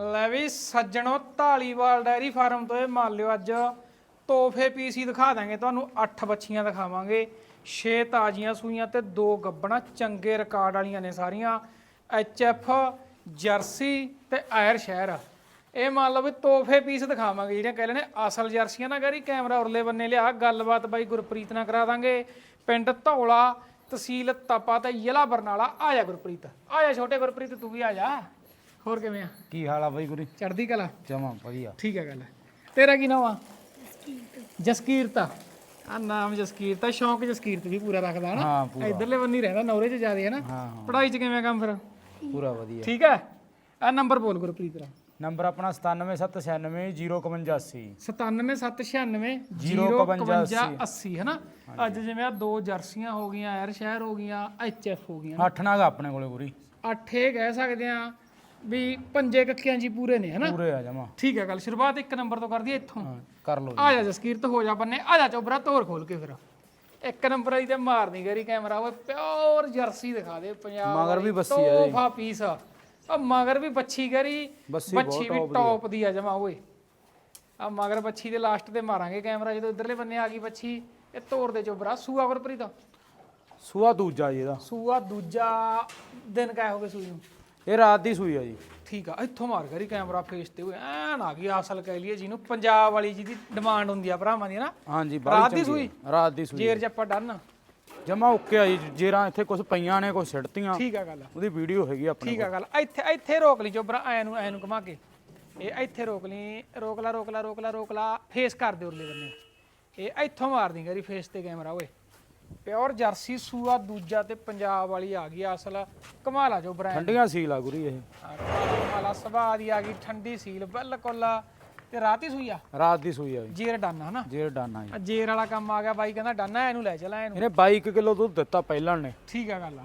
ਲੈ ਵੀ ਸੱਜਣੋ Dhaliwal dairy farm ਤੋਂ ਇਹ ਮੰਨ ਲਿਓ ਅੱਜ। ਤੋਹਫੇ ਪੀਸ ਹੀ ਦਿਖਾ ਦਾਂਗੇ ਤੁਹਾਨੂੰ 8 ਬੱਚੀਆਂ ਦਿਖਾਵਾਂਗੇ। 6 ਤਾਜ਼ੀਆਂ ਸੂਈਆਂ ਤੇ ਦੋ ਗੱਬਣਾ, ਚੰਗੇ ਰਿਕਾਰਡ ਵਾਲੀਆਂ ਨੇ ਸਾਰੀਆਂ। ਐਫ, ਜਰਸੀ ਤੇ ਆਇਰ ਸ਼ਹਿਰ। ਇਹ ਮੰਨ ਲਓ ਵੀ ਤੋਹਫੇ ਪੀਸ ਦਿਖਾਵਾਂਗੇ, ਜਿਹੜੀਆਂ ਕਹਿ ਨੇ ਅਸਲ ਜਰਸੀਆਂ ਨਾ ਕਰੀ ਕੈਮਰਾ ਉਰਲੇ ਬੰਨੇ ਲਿਆ, ਗੱਲਬਾਤ ਬਾਈ ਗੁਰਪ੍ਰੀਤ ਨਾਲ ਕਰਾ ਦਾਂਗੇ। ਪਿੰਡ ਧੌਲਾ, ਤਹਿਸੀਲ ਤਪਾ ਤੇ ਜ਼ਿਲ੍ਹਾ ਬਰਨਾਲਾ ਆਇਆ ਗੁਰਪ੍ਰੀਤ। ਆਇਆ ਛੋਟੇ ਗੁਰਪ੍ਰੀਤ, ਤੂੰ ਵੀ ਆ ਜਾ। ਹੋਰ ਕਿਵੇਂ ਆ? ਕੀ ਹਾਲ ਆ ਬਾਈ ਗੁਰੀ? ਚੜਦੀ ਕਲਾ? ਜਮਾ ਵਧੀਆ। ਠੀਕ ਹੈ ਗੱਲ। ਤੇਰਾ ਕੀ ਨਾਮ ਆ? ਜਸਕੀਰਤ। ਆ। ਨਾਮ ਜਸਕੀਰਤ ਆ ਸ਼ੌਂਕ ਜਸਕੀਰਤ ਵੀ ਪੂਰਾ ਰੱਖਦਾ ਹਨਾ? ਹਾਂ ਪੂਰਾ। ਇਧਰਲੇ ਬੰਨੀ ਰਹਿੰਦਾ ਨੌਰੇ ਚ ਜ਼ਿਆਦੇ ਹੈ ਨਾ ਹਾਂ। ਪੜ੍ਹਾਈ ਚ ਕਿਵੇਂ ਕੰਮ ਫਿਰ? ਪੂਰਾ ਵਧੀਆ। ਠੀਕ ਹੈ ਆ ਨੰਬਰ ਬੋਲ ਗੁਰਪ੍ਰੀਤ ਦਾ। ਨੰਬਰ ਆਪਣਾ 97796 97796 051 ਹੈ ਨਾ ਅੱਜ ਜਿਵੇਂ ਆ ਦੋ ਜਰਸੀਆਂ ਹੋ ਗਈਆਂ ਐਰ ਸ਼ਹਿਰ ਹੋ ਗਈਆਂ ਐਫ ਹੋ ਗਈਆਂ। ਅੱਠ ਨਾਗ ਆਪਣੇ ਕੋਲੇ ਗੁਰੀ। ਅੱਠ ਇਹ ਕਹਿ ਸਕਦੇ ਆ ਵੀ ਪੰਜੇ ਕੱਖਿਆਂ ਜੀ ਪੂਰੇ ਨੇ ਹਨਾ? ਪੂਰੇ ਆ ਜਮਾ। ਠੀਕ ਹੈ ਗੱਲ ਸ਼ੁਰੂਆਤ ਇੱਕ ਨੰਬਰ ਤੋਂ ਕਰਦੀ ਇੱਥੋਂ। ਕਰ ਲੋ ਆ ਜਾ ਜਸਕੀਰਤ ਹੋ ਜਾ ਬੰਨੇ। ਆ ਜਾ ਚੋਬਰਾ ਤੋਰ ਖੋਲ ਕੇ ਫਿਰ। ਇੱਕ ਨੰਬਰ ਵਾਲੀ ਤੇ ਮਾਰਨੀ ਗਰੀ ਕੈਮਰਾ ਓਏ ਪਿਓਰ ਜਰਸੀ ਦਿਖਾ ਦੇ ਪੰਜਾਬ ਮਗਰ ਵੀ ਬੱਸੀ ਆ। ਤੋਹਫਾ ਪੀਸ ਆ। ਆ ਮਗਰ ਵੀ ਬੱਚੀ ਗਰੀ ਬੱਚੀ ਵੀ ਟੌਪ ਦੀ ਆ। ਜਮਾ ਓਏ। ਆ ਮਗਰ ਬੱਚੀ ਦੇ ਲਾਸਟ ਤੇ ਮਾਰਾਂਗੇ ਕੈਮਰਾ ਜਦੋਂ ਇਧਰਲੇ ਬੰਨੇ ਆ ਗਈ ਬੱਚੀ ਇਹ ਤੋਰ ਦੇ ਚੋਬਰਾ। ਸੂਆ ਗੁਰਪ੍ਰੀਤ? ਸੂਆ ਦੂਜਾ ਜੀ ਇਹਦਾ। ਸੂਆ ਦੂਜਾ ਦਿਨ ਕਾਇ ਹੋ ਗਏ ਸੂਈ ਨੂੰ? ਇਹ ਰਾਤ ਦੀ ਸੂਈ ਆ ਜੀ। ਠੀਕ ਆ ਇੱਥੋਂ ਮਾਰ ਕਰੀ ਕੈਮਰਾ ਫੇਸ ਤੇ ਹੋਏ ਐਨ ਆ ਗਈ ਅਸਲ ਕਹਿ ਲਈਏ ਜਿਹਨੂੰ ਪੰਜਾਬ ਵਾਲੀ ਜਿਹਦੀ ਡਿਮਾਂਡ ਹੁੰਦੀ ਆ ਭਰਾਵਾਂ ਦੀ ਨਾ। ਹਾਂਜੀ ਰਾਤ ਦੀ ਚੰਗੀ ਸੂਈ? ਰਾਤ ਦੀ ਸੂਈ ਜੇਰ ਜੱਪਾ ਡਨ ਜਮਾ ਓਕੇ ਆ ਜੀ ਜੇਰਾਂ ਇੱਥੇ ਕੁਝ ਪਈਆਂ ਨੇ ਕੁਝ ਛਿੜਤੀਆਂ ਠੀਕ ਆ ਗੱਲ ਉਹਦੀ ਵੀਡੀਓ ਹੈਗੀ ਆਪਣੇ ਠੀਕ ਆ ਗੱਲ ਇੱਥੇ ਇੱਥੇ ਰੋਕ ਲਈ ਚੋਬਰਾ ਐ ਨੂੰ ਐ ਨੂੰ ਘੁਮਾ ਕੇ। ਇਹ ਇੱਥੇ ਰੋਕ ਲਈ ਰੋਕ ਲਾ ਰੋਕ ਲਾ ਰੋਕ ਲਾ ਰੋਕ ਲਾ ਫੇਸ ਕਰ ਦੇ ਉਰਲੇ ਬੰਨੇ। ਇਹ ਇੱਥੋਂ ਮਾਰਦੀ ਕਰੀ ਫੇਸ ਤੇ ਕੈਮਰਾ ਓਏ। ਪਿਓਰ ਜਰਸੀ ਸੂਆ ਦੂਜਾ ਤੇ ਪੰਜਾਬ ਵਾਲੀ ਆ ਗਈ ਅਸਲ। ਕਮਾਲਾ ਚੋਬਰਾ ਠੰਡੀਆਂ ਸੀਲ ਆ ਗੁਰੀ ਇਹ। ਕਮਾਲਾ ਸੁਭਾਅ ਦੀ ਆ ਗਈ ਠੰਡੀ ਸੀਲ ਬਿਲਕੁਲ ਤੇ ਰਾਤੀ ਸੂਈ ਆ? ਰਾਤ ਦੀ ਸੂਈ ਆ ਜੀ। ਜੇਰ ਡਨ ਹਨਾ? ਜੇਰ ਡਾਨਾ ਜੀ। ਆ ਜੇਰ ਵਾਲਾ ਕੰਮ ਆ ਗਿਆ ਬਾਈ ਕਹਿੰਦਾ ਡਾਨਾ ਇਹਨੂੰ ਲੈ ਚਲਾ ਇਹਨੂੰ। ਇਹਨੇ 22 ਕਿਲੋ ਦੁੱਧ ਦਿੱਤਾ ਪਹਿਲਾਂ ਨੇ। ਠੀਕ ਆ ਗੱਲ ਆ।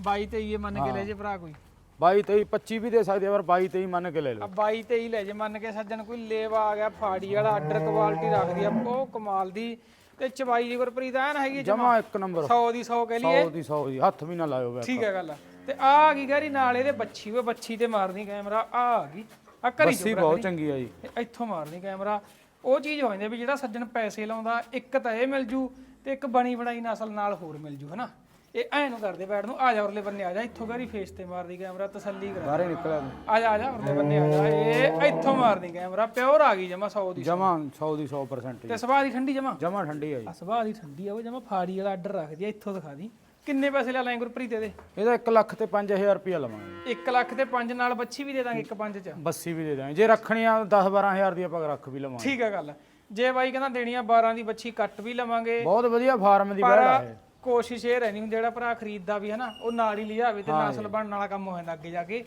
ਬਾਈ ਤੇ ਇਹ ਮੰਨ ਕੇ ਲੈ ਜੇ ਭਰਾ ਕੋਈ। 22 23 25 ਵੀ ਦੇ ਸਕਦੇ ਆ ਪਰ 22 23 ਮੰਨ ਕੇ ਲੈ ਲਓ। 22 23 ਲੈ ਜੇ ਮੰਨ ਕੇ ਸੱਜਣ ਕੋਈ ਲੇਵਾ ਆ ਗਿਆ ਫਾੜੀ ਵਾਲਾ ਆਰਡਰ ਕੁਆਲਿਟੀ ਰੱਖਦੀ ਆ। ਉਹ ਕਮਾਲ ਦੀ ਤੇ ਚਵਾਈ ਦੀ ਗੁਰਪ੍ਰੀਤ ਐਨ ਹੈਗੀ ਜਮਾ। ਇੱਕ ਨੰਬਰ। 100 ਦੀ 100 ਕਹਿ ਲਈਏ। 100 ਦੀ 100 ਦੀ ਹੱਥ ਵੀ ਨਾ ਲਾਇਓ ਵੇ ਠੀਕ ਹੈ ਗੱਲ ਤੇ ਆ ਆ ਗਈ ਗਾਰੀ ਨਾਲ ਇਹਦੇ ਬੱਚੀ ਵੇ ਬੱਚੀ ਤੇ ਮਾਰਨੀ ਕੈਮਰਾ। ਆ ਆ ਗਈ ਆ ਕਰੀ ਬੱਸੀ ਬਹੁਤ ਚੰਗੀ ਆ ਜੀ। ਇੱਥੋਂ ਮਾਰਨੀ ਕੈਮਰਾ। ਉਹ ਚੀਜ਼ ਹੋ ਜਾਂਦੀ ਵੀ ਜਿਹੜਾ ਸੱਜਣ ਪੈਸੇ ਲਾਉਂਦਾ ਇੱਕ ਤਾਂ ਇਹ ਮਿਲ ਜੂ ਤੇ ਇੱਕ ਬਣੀ ਬਣਾਈ ਨਸਲ ਨਾਲ ਹੋਰ ਮਿਲ ਜੂ ਹਨਾ? ਇਹ ਐ ਨੂੰ ਕਰਦੇ ਬੈਠ ਨੂੰ ਆ ਜਾ ਉਰਲੇ ਬੰਨੇ ਆ ਜਾ ਇੱਥੋਂ ਗਾਰੀ ਫੇਸ ਤੇ ਮਾਰਦੀ ਕੈਮਰਾ ਤਸੱਲੀ ਕਰਾ। ਬਾਹਰੇ ਨਿਕਲਿਆ ਤੂੰ। ਆ ਜਾ ਆ ਜਾ ਉਰਲੇ ਬੰਨੇ ਆ ਜਾ ਇਹ ਇੱਥੋਂ ਮਾਰਦੀ ਕੈਮਰਾ ਪਿਓਰ ਆ ਗਈ ਜਮਾ 100 ਦੀ ਜਮਾ 100 ਦੀ 100% ਤੇ ਦੀ ਠੰਡੀ ਜਮਾ? ਜਮਾ ਠੰਡੀ ਆ ਜੀ। ਸੁਭਾਅ ਦੀ ਠੰਡੀ ਆ ਉਹ ਜਮਾ ਫਾੜੀ ਵਾਲਾ ਆਰਡਰ ਰੱਖਦੀ ਆ ਇੱਥੋਂ ਦਿਖਾ ਦੀ। ਕਿੰਨੇ ਪੈਸੇ ਲੈ ਲੈਂ ਗੁਰਪ੍ਰੀਤ ਇਹਦੇ? ਇਹਦਾ 1 ਲੱਖ ਤੇ 5000 ਰੁਪਇਆ ਲਵਾਂਗੇ। 1 ਲੱਖ ਤੇ 5 ਨਾਲ ਬੱਚੀ ਵੀ ਦੇ ਦਾਂਗੇ ਇੱਕ ਪੰਜ ਚ। ਬੱਸੀ ਵੀ ਦੇ ਦਾਂਗੇ। ਜੇ ਰੱਖਣੀ ਆ 10 12000 ਦੀ ਆਪਾਂ ਰੱਖ ਵੀ ਲਵਾਂਗੇ। ਠੀਕ ਆ ਗੱਲ। ਜੇ ਬਾਈ ਕਹਿੰਦਾ ਦੇਣੀ ਆ 12 ਦੀ ਬੱਚੀ ਕੱਟ ਵੀ ਲਵਾਂਗੇ। ਬਹੁਤ ਵਧੀਆ ਫਾਰਮ ਦੀ ਬੈੜ ਆ ਇਹ। ਕੋਸ਼ਿਸ਼ ਇਹ ਰਹਿਣੀ ਹੁੰਦੀ ਜਿਹੜਾ ਭਰਾ ਖਰੀਦਦਾ ਵੀ ਹੈ ਨਾ ਉਹ ਨਾਲ ਹੀ ਲਿਆਵੇ ਤੇ ਨਸਲ ਬਣਨ ਵਾਲਾ ਕੰਮ ਹੋ ਜਾਂਦਾ ਅੱਗੇ ਜਾ ਕੇ।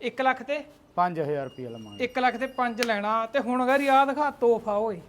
1 ਲੱਖ ਤੇ 5000 ਰੁਪਇਆ ਲਵਾਂਗੇ। 1 ਲੱਖ ਤੇ 5 ਲੈਣਾ ਤੇ ਹੁਣ ਗਾਰੀ ਆ ਦਿਖਾ ਤੋਹਫਾ ਓਏ।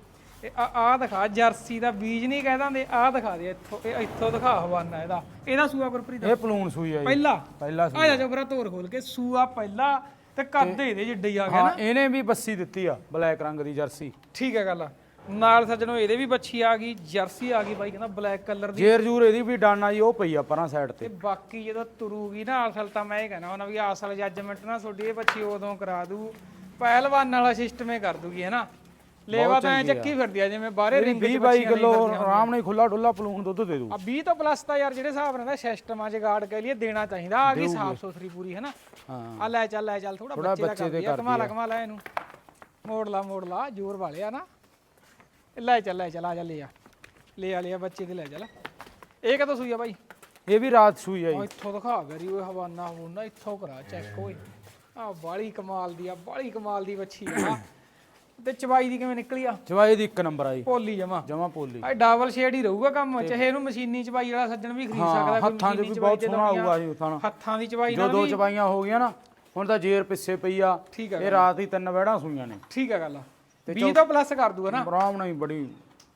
ਤੇ ਆ ਆ ਦਿਖਾ ਜਰਸੀ ਦਾ ਬੀਜ ਨਹੀਂ ਕਹਿ ਦਿੰਦੇ ਆ ਦਿਖਾ ਦੇ ਇੱਥੋਂ ਇਹ ਇੱਥੋਂ ਦਿਖਾ ਹਵਾਨਾ ਇਹਦਾ। ਇਹਦਾ ਸੂਆ ਗੁਰਪ੍ਰੀਤ? ਇਹ ਪਲੂਨ ਸੂਈ ਆ ਪਹਿਲਾ? ਪਹਿਲਾ ਸੂਈ ਆ ਜਾ ਜਬਰਾ ਤੋਰ ਖੋਲ ਕੇ ਸੂਆ ਪਹਿਲਾ ਤੇ ਕਰਦੇ ਇਹਦੇ ਜਿੱਡੇ ਆ ਗਿਆ ਹਾਂ ਇਹਨੇ ਵੀ ਬੱਸੀ ਦਿੱਤੀ ਆ ਬਲੈਕ ਰੰਗ ਦੀ ਜਰਸੀ। ਠੀਕ ਹੈ ਗੱਲ ਨਾਲ ਸੱਜਣੋ ਇਹਦੇ ਵੀ ਬੱਚੀ ਆ ਗਈ ਜਰਸੀ ਆ ਗਈ ਬਾਈ ਕਹਿੰਦਾ ਬਲੈਕ ਕਲਰ ਦੀ। ਜੇਰ ਜੂਰ ਇਹਦੀ ਵੀ ਡਾਨਾ ਜੀ ਉਹ ਪਈ ਆ ਪਰਾਂ ਸਾਈਡ ਤੇ। ਤੇ ਬਾਕੀ ਜਦੋਂ ਤੁਰੂਗੀ ਨਾ ਅਸਲ ਤਾਂ ਮੈਂ ਇਹ ਕਹਿਣਾ ਉਹਨਾਂ ਵੀ ਅਸਲ ਜੱਜਮੈਂਟ ਨਾ ਤੁਹਾਡੀ ਇਹ ਬੱਚੀ ਉਦੋਂ ਕਰਾ ਦੂ। ਪਹਿਲਵਾਨ ਵਾਲਾ ਸਿਸਟਮ ਹੀ ਕਰ ਦੂਗੀ ਹੈਨਾ ਲੇਵਾ ਤਾਂ ਐਂ ਚੱਕੀ ਫਿਰਦੀ ਆ ਜਿਵੇਂ ਬਾਹਰੇ ਰਿੰਗ 20 22 ਕਿਲੋ ਆਰਾਮ ਨਾਲ ਖੁੱਲਾ ਡੁੱਲਾ ਪਲੂਨ ਦੁੱਧ ਦੇ ਦੂ। ਆ 20 ਤੋਂ ਪਲੱਸ ਤਾਂ ਯਾਰ ਜਿਹੜੇ ਹਿਸਾਬ ਨਾਲ ਦਾ ਸਿਸਟਮ ਆ ਜਗਾੜ ਕਹਿ ਲਈਏ ਦੇਣਾ ਚਾਹੀਦਾ। ਆ ਗਈ ਸਾਫ਼ ਸੁਥਰੀ ਪੂਰੀ ਹੈਨਾ ਹਾਂ। ਆ ਲੈ ਚੱਲ ਲੈ ਚੱਲ ਥੋੜਾ ਬੱਚੇ ਦਾ ਕਰਦੀ ਆ ਕਮਾਲਾ ਕਮਾਲਾ ਇਹਨੂੰ। ਮੋੜ ਲਾ ਮੋੜ ਲਾ ਜ਼ੋਰ ਵਾਲਿਆ ਨਾ। ਇਹ ਲੈ ਚੱਲ ਲੈ ਚੱਲ ਆ ਜਾ ਲੈ ਆ। ਲੈ ਆ ਲੈ ਆ ਬੱਚੇ ਤੇ ਲੈ ਚੱਲ। ਇਹ ਕਦੋਂ ਸੂਈ ਆ ਬਾਈ? ਇਹ ਵੀ ਰਾਤ ਸੂਈ ਆ ਉਹ ਜੀ ਇੱਥੋਂ ਦਿਖਾ ਗਰੀ ਓਏ ਹਵਾਨਾ ਹੋਣਾ ਇੱਥੋਂ ਕਰਾ ਚੈੱਕ ਓਏ। ਆ ਬਾਲੀ ਕਮਾਲ ਦੀ ਆ ਬਾਲੀ ਕਮਾਲ ਦੀ ਬੱਚੀ ਆ। ਤੇ ਚਵਾਈ ਦੀ ਕਿਵੇਂ ਨਿਕਲੀ ਆ? ਚਵਾਈ ਦੀ ਇੱਕ ਨੰਬਰ ਆ ਜੀ। ਪੋਲੀ ਜਮਾ। ਜਮਾ ਪੋਲੀ। ਆ ਡਬਲ ਸ਼ੇਡ ਹੀ ਰਹੂਗਾ ਕੰਮ ਚਾਹੇ ਇਹਨੂੰ ਮਸ਼ੀਨੀ ਚਵਾਈ ਵਾਲਾ ਸੱਜਣ ਵੀ ਖਰੀਦ ਸਕਦਾ ਕੋਈ ਹੱਥਾਂ ਦੇ ਮਸ਼ੀਨੀ ਵੀ ਚਵਾਈ ਬਹੁਤ ਤੇ ਸੋਹਣਾ ਆ। ਆਊਗਾ ਜੀ ਉਥਾਂ ਹੱਥਾਂ ਦੀ ਚਵਾਈ ਜੋ ਨਾਲ ਦੋ ਵੀ ਚਵਾਈਆਂ ਹੋ ਗਈਆਂ ਨਾ ਹੁਣ ਤਾਂ ਜੇਰ ਪਿੱਛੇ ਪਈ ਆ। ਠੀਕ ਆ ਇਹ ਰਾਤ ਹੀ ਤਿੰਨ ਵਹਿੜਾਂ ਸੂਈਆਂ ਨੇ। ਠੀਕ ਆ ਗੱਲ 20 ਤੋਂ ਪਲੱਸ ਕਰ ਦੂਗਾ ਨਾ। ਆਰਾਮ ਨਾਲ ਹੀ ਬੜੀ।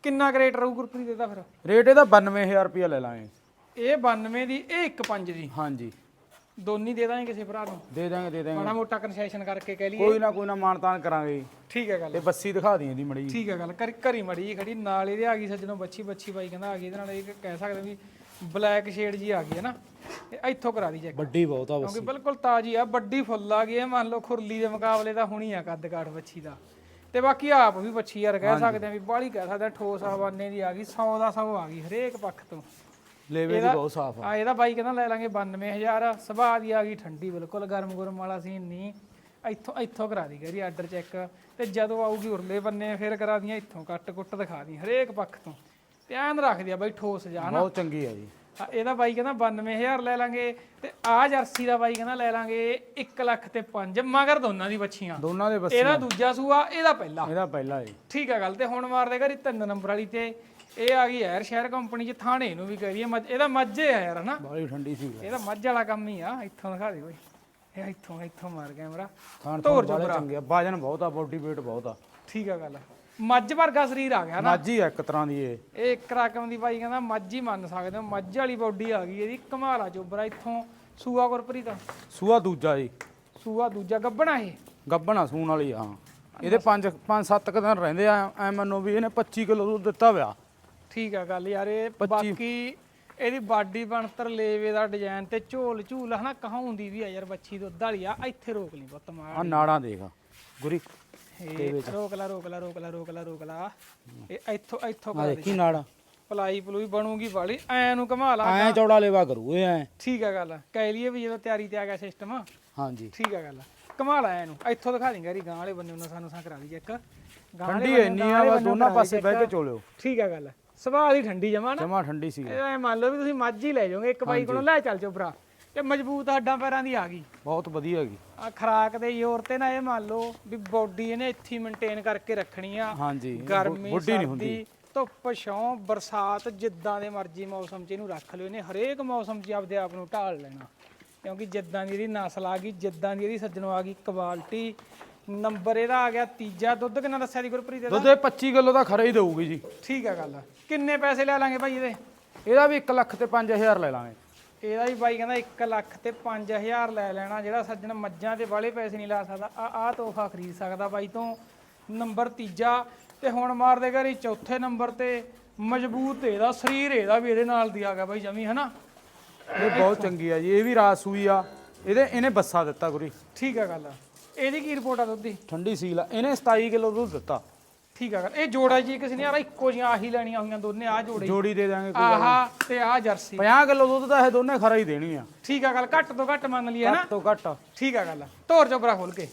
ਕਿੰਨਾ ਗ੍ਰੇਟ ਰਹੂ ਗੁਰਪ੍ਰੀਤ ਇਹਦਾ ਫਿਰ? ਰੇਟ ਇਹਦਾ 92000 ਰੁਪਇਆ ਲੈ ਲਾਂਗੇ। ਇਹ 92 ਦੀ ਇਹ 15 ਦੀ। ਹਾਂਜੀ। ਦੋਨੀ ਦੇ ਦਾਂਗੇ ਕਿਸੇ ਭਰਾ ਨੂੰ? ਦੇ ਦਾਂਗੇ ਦੇ ਦਾਂਗੇ। ਮਾੜਾ ਮੋਟਾ ਕਨਸੈਸ਼ਨ ਕਰਕੇ ਕਹਿ ਲਈਏ। ਕੋਈ ਨਾ ਕੋਈ ਨਾ ਮਾਨਤਾਨ ਕਰਾਂਗੇ। ਠੀਕ ਹੈ ਗੱਲ। ਇਹ ਬੱਸੀ ਦਿਖਾ ਦੀ ਇਹਦੀ ਮੜੀ ਠੀਕ ਹੈ ਗੱਲ। ਕਰ ਘਰੀ ਮੜੀ ਖੜੀ ਨਾਲ ਇਹਦੇ ਆ ਗਈ ਸੱਜਣੋਂ ਬੱਚੀ ਬੱਚੀ ਬਾਈ ਕਹਿੰਦਾ ਆ ਗਈ ਇਹਦੇ ਨਾਲ ਇਹ ਕਹਿ ਸਕਦੇ ਵੀ ਬਲੈਕ ਸ਼ੇਡ ਜੀ ਆ ਗਈ ਹੈ ਨਾ। ਇਹ ਇੱਥੋਂ ਕਰਾ ਦੀ ਚੈੱਕ ਵੱਡੀ ਬਹੁਤ ਆ ਕਿਉਂਕਿ ਬਿਲਕੁਲ ਤਾਜੀ ਆ ਵੱਡੀ ਫੁੱਲ ਆ ਗਈ ਹੈ ਮੰਨ ਲਓ ਖੁਰਲੀ ਦੇ ਮੁਕਾਬਲੇ ਤਾਂ ਹੁਣੀ ਆ ਕੱਦ ਕਾਠ ਬੱਚੀ ਦਾ। ਤੇ ਬਾਕੀ ਆਪ ਵੀ ਬੱਚੀ ਯਾਰ ਕਹਿ ਸਕਦੇ ਆ ਵੀ ਬਾਹਲੀ ਕਹਿ ਸਕਦੇ ਆ ਠੋਸ ਹਵਾਨੇ ਦੀ ਆ ਗਈ 100 ਦਾ 100 ਆ ਗਈ ਹਰੇਕ ਪੱਖ ਤੋਂ। ਲੇਵੇ ਦੀ ਬਹੁਤ ਸਾਫ਼ ਆ। ਆ ਇਹਦਾ ਬਾਈ ਕਹਿੰਦਾ ਲੈ ਲਾਂਗੇ 92000 ਸੁਭਾਅ ਦੀ ਆ ਗਈ ਠੰਡੀ ਬਿਲਕੁਲ ਗਰਮ ਗਰਮ ਵਾਲਾ ਸੀਨ ਨਹੀਂ। ਇੱਥੋਂ ਇੱਥੋਂ ਕਰਾ ਦੀ ਗਰੀ ਆਰਡਰ ਚੈੱਕ। ਤੇ ਜਦੋਂ ਆਊਗੀ ਉਰਲੇ ਬੰਨੇ ਫਿਰ ਕਰਾ ਦੀਆਂ ਇੱਥੋਂ ਕੱਟ ਕੁੱਟ ਦਿਖਾ ਦੀ ਹਰੇਕ ਪੱਖ ਤੋਂ। ਧਿਆਨ ਰੱਖਦੀ ਆ ਬਾਈ ਠੋਸ ਜਾ ਨਾ। ਬਹੁਤ ਚੰਗੀ ਆ ਜੀ। ਇਹਦਾ ਬਾਈ ਕਹਿੰਦਾ 92000 ਲੈ ਲਾਂਗੇ ਤੇ ਆ ਜਰਸੀ ਦਾ ਬਾਈ ਕਹਿੰਦਾ ਲੈ ਲਾਂਗੇ 1 ਲੱਖ ਤੇ 5 ਮਗਰ ਦੋਨਾਂ ਦੀ ਬੱਚੀਆਂ ਦੋਨਾਂ ਦੇ ਬਸ ਇਹਦਾ ਦੂਜਾ ਸੂਆ ਇਹਦਾ ਪਹਿਲਾ। ਇਹਦਾ ਪਹਿਲਾ ਜੀ ਠੀਕ ਆ ਗੱਲ ਤੇ ਹੁਣ ਮਾਰਦੇ ਘਰੀ ਤਿੰਨ ਨੰਬਰ ਵਾਲੀ ਤੇ ਇਹ ਆ ਗਈ ਯਾਰ ਸ਼ਹਿਰ ਕੰਪਨੀ ਚ ਥਾਣੇ ਨੂੰ ਵੀ ਕਰੀਏ ਮੱਝ- ਇਹਦਾ ਮੱਝੇ ਆ ਯਾਰ ਹਨਾ? ਬਾਹਲੀ ਠੰਡੀ ਸੀ ਇਹਦਾ ਮੱਝ ਵਾਲਾ ਕੰਮ ਹੀ ਆ ਇੱਥੋਂ ਦਿਖਾ ਦੇ ਓਏ ਇਹ ਇੱਥੋਂ ਇੱਥੋਂ ਮਾਰ ਕੈਮਰਾ। ਖਾਣ ਧੋਰ ਤੋਂ ਵਾਲੇ ਚੰਗੇ ਆ ਵਜਨ ਬਹੁਤ ਆ ਬੋਡੀ weight ਬਹੁਤ ਆ। ਠੀਕ ਆ ਗੱਲ। ਮੱਝ ਵਰਗਾ ਸਰੀਰ ਆ ਗਿਆ ਨਾ। ਮਾਜੀ ਆ ਇੱਕ ਤਰ੍ਹਾਂ ਦੀ ਇਹ। ਇਹ ਇੱਕ ਰਕਮ ਦੀ ਬਾਈ ਕਹਿੰਦਾ ਮੱਝ ਹੀ ਮੰਨ ਸਕਦੇ ਹੋ। ਮੱਝ ਵਾਲੀ ਬੋਡੀ ਆ ਗਈ ਇਹਦੀ ਕਮਾਲਾ ਚੋਬਰਾ ਇੱਥੋਂ। ਸੂਆ ਗੁਰਪ੍ਰੀਤ? ਦਾ ਸੂਆ ਦੂਜਾ ਜੀ। ਸੂਆ ਦੂਜਾ ਗੱਬਣਾ ਇਹ? ਗੱਬਣਾ ਸੂਣ ਵਾਲੀ ਆ ਹਾਂ। ਇਹਦੇ 5 5 7 ਦਿਨ ਰਹਿੰਦੇ ਆ ਐ ਮੰਨੋ ਵੀ ਇਹਨੇ 25 ਕਿਲੋ ਦੁੱਧ ਦਿੱਤਾ ਵਿਆ ਠੀਕ ਆ ਗੱਲ ਯਾਰ ਇਹ ਬਾਕੀ ਇਹਦੀ ਬਾਡੀ ਬਣਤਰ ਲੇਵੇ ਦਾ ਡਿਜ਼ਾਈਨ ਤੇ ਝੋਲ ਝੂਲ ਹਨਾ ਕਹਾਉਂਦੀ ਵੀ ਆ ਯਾਰ ਬੱਚੀ ਦੁੱਧ ਵਾਲੀ ਆ ਇੱਥੇ ਰੋਕ ਲਈ ਮਾਰ। ਆ ਨਾੜਾਂ ਦੇਖ ਗੁਰੀ। ਇਹ ਰੋਕ ਲਾ ਰੋਕ ਲਾ ਰੋਕ ਲਾ ਰੋਕ ਲਾ ਰੋਕ ਲਾ। ਇਹ ਇੱਥੋਂ ਇੱਥੋਂ ਆ ਕਰ ਦੇ ਦੇਖੀ ਨਾੜਾ। ਪਲਾਈ ਪਲੂਈ ਬਣੂਗੀ ਵਾਲੀ। ਐ ਨੂੰ ਘਮਾ ਲਾ ਐ ਚੌੜਾ ਲੇਵਾ ਕਰੂ ਇਹ ਐ। ਠੀਕ ਆ ਗੱਲ। ਕਹਿ ਲਈਏ ਵੀ ਜਦੋਂ ਤਿਆਰੀ ਤੇ ਆ ਗਿਆ ਸਿਸਟਮ ਹਾਂਜੀ। ਠੀਕ ਆ ਗੱਲ। ਘਮਾ ਲਾ ਇਹਨੂੰ ਇੱਥੋਂ ਦਿਖਾ ਦੇਂਗਾ ਰੀ ਗਾਂ ਵਾਲੇ ਬੰਨੇ ਉਹਨਾਂ ਸਾਨੂੰ ਸਾਂ ਕਰਾ ਲਈ ਚੈੱਕ ਗਾਂ ਵਾਲੇ ਠੰਡੀ ਬੰਨੇ, ਇੰਨੀ ਗਾਂ ਆ ਵਾਲੇ ਵਾ ਬੰਨੇ ਦੋਨਾਂ ਕਰਾ ਲਈ ਪਾਸੇ ਬਹਿ ਕੇ check। ਚੋਲਿਓ। ਠੀਕ ਆ ਗੱਲ। ਸੁਭਾਅ ਦੀ ਠੰਡੀ ਜਮਾ ਨਾ। ਜਮਾ ਠੰਡੀ ਸੀ। ਇਹ ਐਂ ਮੰਨ ਲਓ ਵੀ ਤੁਸੀਂ ਮੱਝ ਹੀ ਲੈ ਜਾਓਗੇ ਇੱਕ ਬਾਈ ਕੋਲੋਂ ਲੈ ਚੱਲ ਚੋਬਰਾ ਤੇ ਮਜ਼ਬੂਤ ਹੱਡਾਂ ਪੈਰਾਂ ਦੀ ਆ ਗਈ। ਬਹੁਤ ਵਧੀਆ ਹੈਗੀ ਆ ਖਰਾਕ ਦੇ ਜ਼ੋਰ ਤੇ ਨਾ ਇਹ ਮੰਨ ਲਓ ਵੀ ਬੋਡੀ ਇਹਨੇ ਇੱਥੇ ਮੇਨਟੇਨ ਕਰਕੇ ਰੱਖਣੀ ਆ। ਹਾਂਜੀ ਗਰਮੀ ਬੁੱਢੀ ਨਹੀਂ ਹੁੰਦੀ। ਸਰਦੀ ਧੁੱਪ ਛਾਂ ਬਰਸਾਤ ਜਿੱਦਾਂ ਦੇ ਮਰਜ਼ੀ ਮੌਸਮ 'ਚ ਇਹਨੂੰ ਰੱਖ ਲਿਓ। ਇਹਨੇ ਹਰੇਕ ਮੌਸਮ 'ਚ ਆਪਦੇ ਆਪ ਨੂੰ ਢਾਲ ਲੈਣਾ। ਕਿਉਂਕਿ ਜਿੱਦਾਂ ਦੀ ਇਹਦੀ ਨਸਲ ਆ ਗਈ ਜਿੱਦਾਂ ਦੀ ਇਹਦੀ ਸੱਜਣੋਂ ਆ ਗਈ ਕੁਆਲਿਟੀ। ਨੰਬਰ ਇਹਦਾ ਆ ਗਿਆ ਤੀਜਾ। ਦੁੱਧ ਕਿੰਨਾ ਦੱਸਿਆ ਦੀ ਗੁਰਪ੍ਰੀਤ ਇਹਦਾ? ਦੁੱਧ ਇਹ 25 ਕਿਲੋ ਦਾ ਖਰਾ ਹੀ ਦੇਊਗੀ ਜੀ। ਠੀਕ ਆ ਗੱਲ। ਕਿੰਨੇ ਪੈਸੇ ਲੈ ਲਾਂਗੇ ਭਾਈ ਇਹਦੇ? ਇਹਦਾ ਵੀ 1 ਲੱਖ ਤੇ 5000 ਲੈ ਲਾਂਗੇ। ਇਹਦਾ ਵੀ ਬਾਈ ਕਹਿੰਦਾ 1 ਲੱਖ ਤੇ 5000 ਲੈ ਲੈਣਾ ਜਿਹੜਾ ਸੱਜਣ ਮੱਝਾਂ ਤੇ ਵਾਲੇ ਪੈਸੇ ਨਹੀਂ ਲਾ ਸਕਦਾ। ਆ ਆ ਤੋਹਫਾ ਖਰੀਦ ਸਕਦਾ ਬਾਈ ਤੋਂ। ਨੰਬਰ ਤੀਜਾ ਤੇ ਹੁਣ ਮਾਰਦੇ ਘਰੀ ਚੌਥੇ ਨੰਬਰ ਤੇ ਮਜ਼ਬੂਤ ਇਹਦਾ ਸਰੀਰ ਇਹਦਾ ਵੀ ਇਹਦੇ ਨਾਲ ਦੀ ਆ ਗਿਆ ਬਾਈ ਜਮੀ ਹਨਾ? ਇਹ ਬਹੁਤ ਚੰਗੀ ਆ ਜੀ ਇਹ ਵੀ ਰਾਤ ਸੂਈ ਆ। ਇਹਦੇ ਇਹਨੇ ਬੱਸਾ ਦਿੱਤਾ ਗੁਰੀ। ਠੀਕ ਆ ਗੱਲ ਇਹਦੀ ਕੀ ਰਿਪੋਰਟ ਆ ਦੁੱਧ ਦੀ? ਠੰਡੀ ਸੀਲ ਆ। ਇਹਨੇ 27 ਕਿਲੋ ਦੁੱਧ ਦਿੱਤਾ। ਠੀਕ ਆ ਗੱਲ ਇਹ ਜੋੜਾ ਜੀ ਕਿਸੇ ਨੇ ਯਾਰ ਇੱਕੋ ਜਿਹੀਆਂ ਆਹੀ ਲੈਣੀਆਂ ਹੋਈਆਂ ਦੋਨੇ ਆ ਜੋੜੇ ਜੋੜੀ ਦੇ ਦਾਂਗੇ ਕੋਈ ਆਹਾ ਤੇ ਆ ਜਰਸੀ। 50 ਕਿਲੋ ਦੁੱਧ ਤਾਂ ਇਹ ਦੋਨੇ ਖਰਾ ਹੀ ਦੇਣੀ ਆ। ਠੀਕ ਆ ਗੱਲ ਘੱਟ ਤੋਂ ਘੱਟ ਮੰਨ ਲਈਏ ਨਾ। ਘੱਟ ਤੋਂ ਘੱਟ। ਠੀਕ ਆ ਗੱਲ ਤੋਰ ਚੋਬਰਾ ਖੋਲ ਕੇ।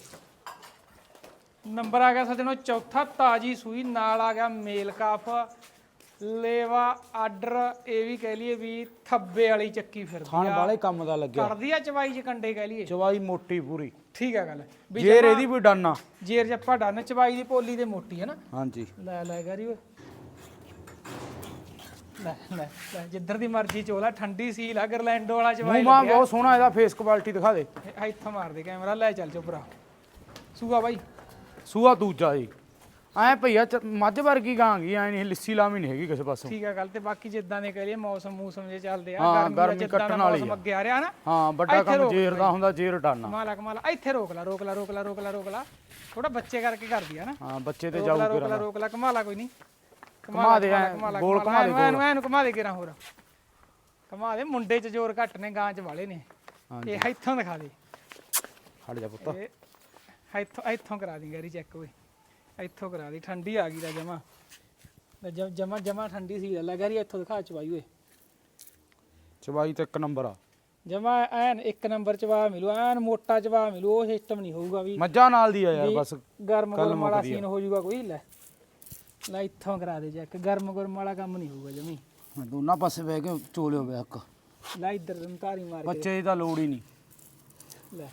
ਨੰਬਰ ਆ ਗਿਆ ਸੱਜਣੋ ਚੌਥਾ ਤਾਜੀ ਸੂਈ ਨਾਲ ਆ ਗਿਆ ਮੇਲ ਕਾਫ। ਲੇਵਾ ਆਰਡਰ ਇਹ ਵੀ ਕਹਿ ਲਈਏ ਵੀ ਥੱਬੇ ਵਾਲੀ ਚੱਕੀ ਫਿਰਦੀ ਖਾਣ ਵਾਲੇ ਕੰਮ ਦਾ ਲੱਗਿਆ। ਕਰਦੀ ਆ ਚਵਾਈ ਚ ਕੰਡੇ ਕਹਿ ਲਈਏ? ਚਵਾਈ ਮੋਟੀ ਪੂਰੀ। ਠੀਕ ਆ ਗੱਲ। ਵੀ ਜੇਰ ਇਹਦੀ ਵੀ ਡਨ ਆ। ਜੇਰ ਜੱਪਾ ਡਨ ਚਵਾਈ ਦੀ ਪੋਲੀ ਦੇ ਮੋਟੀ ਹੈ ਨਾ। ਹਾਂਜੀ। ਲੈ ਲੈ ਗਰੀ ਓਏ। ਲੈ ਲੈ ਲੈ ਜਿੱਧਰ ਦੀ ਮਰਜ਼ੀ ਚੋਲਾ ਠੰਡੀ ਸੀਲ ਆ ਗਰਲੈਂਡੋ ਵਾਲਾ ਚਵਾਈ ਮੂੰਹ ਮਾਂ ਬਹੁਤ ਸੋਹਣਾ ਇਹਦਾ ਫੇਸ ਕੁਆਲਿਟੀ ਦਿਖਾ ਦੇ। ਇਹ ਇੱਥੋਂ ਮਾਰ ਦੇ ਕੈਮਰਾ ਲੈ ਚੱਲ ਚੋਪਰਾ ਸੂਆ ਬਾਈ। ਸੂਆ ਦੂਜਾ ਜੀ। ਐ ਭਈਆ ਚ- ਮੱਝ ਵਰਗੀ ਗਾਂ ਗਈ ਐ ਨਹੀਂ ਲਿੱਸੀ ਲਾਮੀ ਨਹੀਂ ਹੈਗੀ ਕਿਸੇ ਪਾਸੋਂ। ਠੀਕ ਆ ਗੱਲ ਤੇ ਬਾਕੀ ਜਿੱਦਾਂ ਦੇ ਕਹ ਲਈਏ ਮੌਸਮ ਮੂਸਮ ਜੇ ਚੱਲਦੇ ਆ ਹਾਂ, ਗਰਮੀ ਦਾ ਗਰਮੀ ਜਿੱਦਾਂ ਦਾ ਕੱਟਣ ਵਾਲੀ ਮੌਸਮ ਆ। ਅੱਗੇ ਆ ਰਿਹਾ ਨਾ ਹਾਂ ਵੱਡਾ ਇੱਥੇ ਕੰਮ ਰੋਕ ਜੇਰ ਦਾ ਹੁੰਦਾ ਜੇਰ ਆ ਕਮਾਲਾ ਕਮਾਲਾ ਇੱਥੇ ਰੋਕ ਲਾ ਰੋਕ ਲਾ ਰੋਕ ਲਾ ਰੋਕ ਲਾ ਰੋਕ ਲਾ। ਥੋੜਾ ਬੱਚੇ ਕਰਕੇ ਕਰਦੀ ਆ ਨਾ। ਹਾਂ ਬੱਚੇ ਤੇ ਰੋਕ ਜਾਊ ਲਾ ਰੋਕ ਲਾ ਰੋਕ ਲਾ ਕਮਾਲਾ ਕੋਈ ਨਹੀਂ। ਘੁਮਾ ਦੇ ਐਂ, ਗੋਲ ਘੁਮਾ ਦੇ, ਐਨੂੰ ਐਨੂੰ ਘੁਮਾ ਦੇ ਕਿਰਾਂ ਹੋਰ। ਕਮਾ ਦੇ ਮੁੰਡੇ ਚ ਜ਼ੋਰ ਘੱਟ ਨੇ ਗਾਂ ਚ ਵਾਲੇ ਨੇ। ਇਹ ਇੱਥੋਂ ਦਿਖਾ ਦੇ। ਹਟ ਜਾ ਪੁੱਤ। ਇਹ ਇੱਥੋਂ ਇੱਥੋਂ ਕਰਾ ਦੀ ਗੈਰੀ ਚੈੱਕ ਓਏ। ਇੱਥੋਂ ਕਰਾ ਦੀ ਠੰਡੀ ਆ ਗਈ ਦਾ ਜਮਾ। ਜਮਾ ਜਮਾ ਠੰਡੀ ਸੀ ਲੈ ਗੈਰੀ ਇੱਥੋਂ ਦਿਖਾ ਚਵਾਈ ਓਏ। ਚਵਾਈ ਤੇ ਇੱਕ ਨੰਬਰ ਆ। ਜਮਾ ਐਨ ਇੱਕ ਨੰਬਰ ਚਵਾ ਮਿਲੂ ਐਨ ਮੋਟਾ ਚਵਾ ਮਿਲੂ ਉਹ ਸਿਸਟਮ ਨਹੀਂ ਹੋਊਗਾ ਵੀ ਮੱਝਾਂ ਨਾਲ ਦੀ ਆ ਯਾਰ ਬਸ ਗਰਮ ਗਰਮ ਵਾਲਾ। ਸੀਨ ਹੋ ਜਾਊਗਾ ਕੋਈ ਲੈ। ਲੈ ਇੱਥੋਂ ਕਰਾ ਦੇ ਚੈੱਕ ਗਰਮ ਗਰਮ ਵਾਲਾ ਕੰਮ ਨਹੀਂ ਹੋਊਗਾ ਜਮੀ। ਦੋਨਾਂ ਪਾਸੇ ਬਹਿ ਕੇ ਚੋਲਿਓ ਵੇ ਹੱਕ ਲੈ ਇੱਧਰ ਧਾਰੀ ਮਾਰ ਕੇ ਬੱਚੇ ਦੀ ਤਾਂ ਲੋੜ ਹੀ ਨਹੀਂ ਲੈ।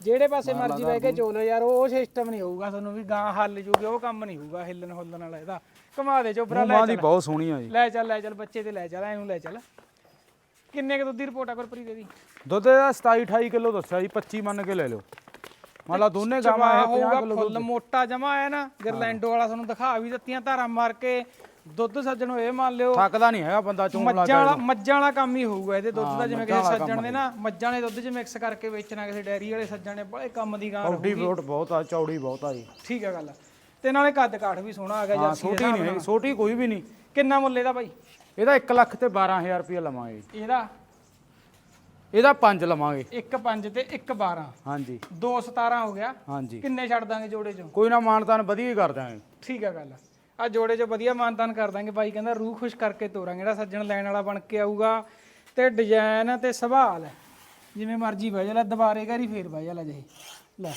ਜਿਹੜੇ ਪਾਸੇ ਮਰਜ਼ੀ ਬਹਿ ਕੇ ਚੋਲੋ ਯਾਰ ਉਹ ਸਿਸਟਮ ਨਹੀਂ ਹੋਊਗਾ ਤੁਹਾਨੂੰ ਵੀ ਗਾਂ ਹੱਲ ਜੂਗੀ ਉਹ ਕੰਮ ਨਹੀਂ ਹੋਊਗਾ ਹਿੱਲਣ ਹੁੱਲਣ ਵਾਲਾ ਇਹਦਾ। ਘੁਮਾ ਦੇ ਚੋਪਰਾ ਲੈ ਮਾਂ ਦੀ ਚੱਲ। ਬਹੁਤ ਸੋਹਣੀ ਆ ਜੀ। ਲੈ ਚੱਲ ਲੈ ਚੱਲ ਬੱਚੇ ਤੇ ਲੈ ਚੱਲ ਐਨੂੰ ਲੈ ਚੱਲ। ਕਿੰਨੇ ਕੁ ਦੁੱਧ ਦੀ ਰਿਪੋਰਟ ਆ ਗੁਰਪ੍ਰੀਤ ਦੀ ਦੁੱਧ ਇਹਦਾ 27 28 ਕਿਲੋ ਦੱਸਿਆ ਜੀ 25 ਮੰਨ ਕੇ ਲੈ ਲਓ। ਮੰਨ ਲਾ ਦੋਨੇ ਗਾਵਾਂ ਜਮਾ ਇਹ 50 ਹੋਊਗਾ ਫੁੱਲ ਮੋਟਾ ਜਮਾ ਆਇਆ ਨਾ। ਗਰਲੈਂਡੋ ਵਾਲਾ ਤੁਹਾਨੂੰ ਦਿਖਾ ਵੀ ਦਿੱਤੀਆਂ ਧਾਰਾਂ ਮਾਰ ਕੇ। ਦੁੱਧ ਸੱਜਣੋ ਇਹ ਮੰਨ ਲਿਓ ਥੱਕਦਾ ਨਹੀਂ ਹੈਗਾ ਬੰਦਾ ਚੋਣ ਲਾ ਮੱਝਾਂ ਵਾਲਾ ਮੱਝਾਂ ਵਾਲਾ ਕੰਮ ਹੀ ਹੋਊਗਾ ਇਹਦੇ ਦੁੱਧ ਦਾ ਜਿਵੇਂ ਕਿਸੇ ਸੱਜਣ ਨੇ ਨਾ ਮੱਝਾਂ ਨੇ ਦੁੱਧ 'ਚ ਮਿਕਸ ਕਰਕੇ ਵੇਚਣਾ ਕਿਸੇ ਡੈਰੀ ਵਾਲੇ ਸੱਜਣ ਨੇ ਬੜੇ ਕੰਮ ਦੀ ਗਾਂ ਕੌਡੀ ਬੋਟ ਬਹੁਤ ਆ ਚੌੜੀ ਬਹੁਤ ਆ ਜੀ। ਠੀਕ ਆ ਗੱਲ। ਤੇ ਨਾਲੇ ਕੱਦ ਕਾਠ ਵੀ ਸੋਹਣਾ ਆ ਗਿਆ ਜਰਸੀ ਛੋਟੀ ਨਹੀਂ ਹੈਗੀ ਛੋਟੀ ਕੋਈ ਵੀ ਨਹੀਂ। ਕਿੰਨਾ ਮੁੱਲ ਇਹਦਾ ਬਾਈ? ਇਹਦਾ 1 ਲੱਖ ਤੇ 12000 ਰੁਪਏ ਲਵਾਂਗੇ। ਇਹਦਾ? ਇਹਦਾ 5 ਲਵਾਂਗੇ। 1 5 ਤੇ 1 12 ਹਾਂਜੀ। 2 17 ਹੋ ਗਿਆ। ਹਾਂਜੀ। ਕਿੰਨੇ ਛੱਡ ਦਾਂਗੇ ਜੋੜੇ ਚੋਂ? ਕੋਈ ਨਾ ਮਾਨਤਾਨ ਵਧੀਆ ਹੀ ਕਰ ਦਾਂਗੇ ਠੀਕ ਆ ਗੱਲ। ਆ ਜੋੜੇ 'ਚ ਵਧੀਆ ਮਾਨਤਾਨ ਕਰ ਦਾਂਗੇ। ਬਾਈ ਕਹਿੰਦਾ ਰੂਹ ਖੁਸ਼ ਕਰਕੇ ਤੋਰਾਂਗੇ। ਜਿਹੜਾ ਸੱਜਣ ਲੈਣ ਵਾਲਾ ਬਣ ਕੇ ਆਊਗਾ ਤੇ ਡਿਜ਼ਾਈਨ ਤੇ ਸਵਾਲ ਹੈ। ਜਿਵੇਂ ਮਰਜ਼ੀ ਬਹਿ ਜਾ ਲੈ ਦੁਬਾਰੇ ਘਰੀ ਫੇਰ ਬਹਿ ਜਾ ਲੈ ਜੇ। ਲੈ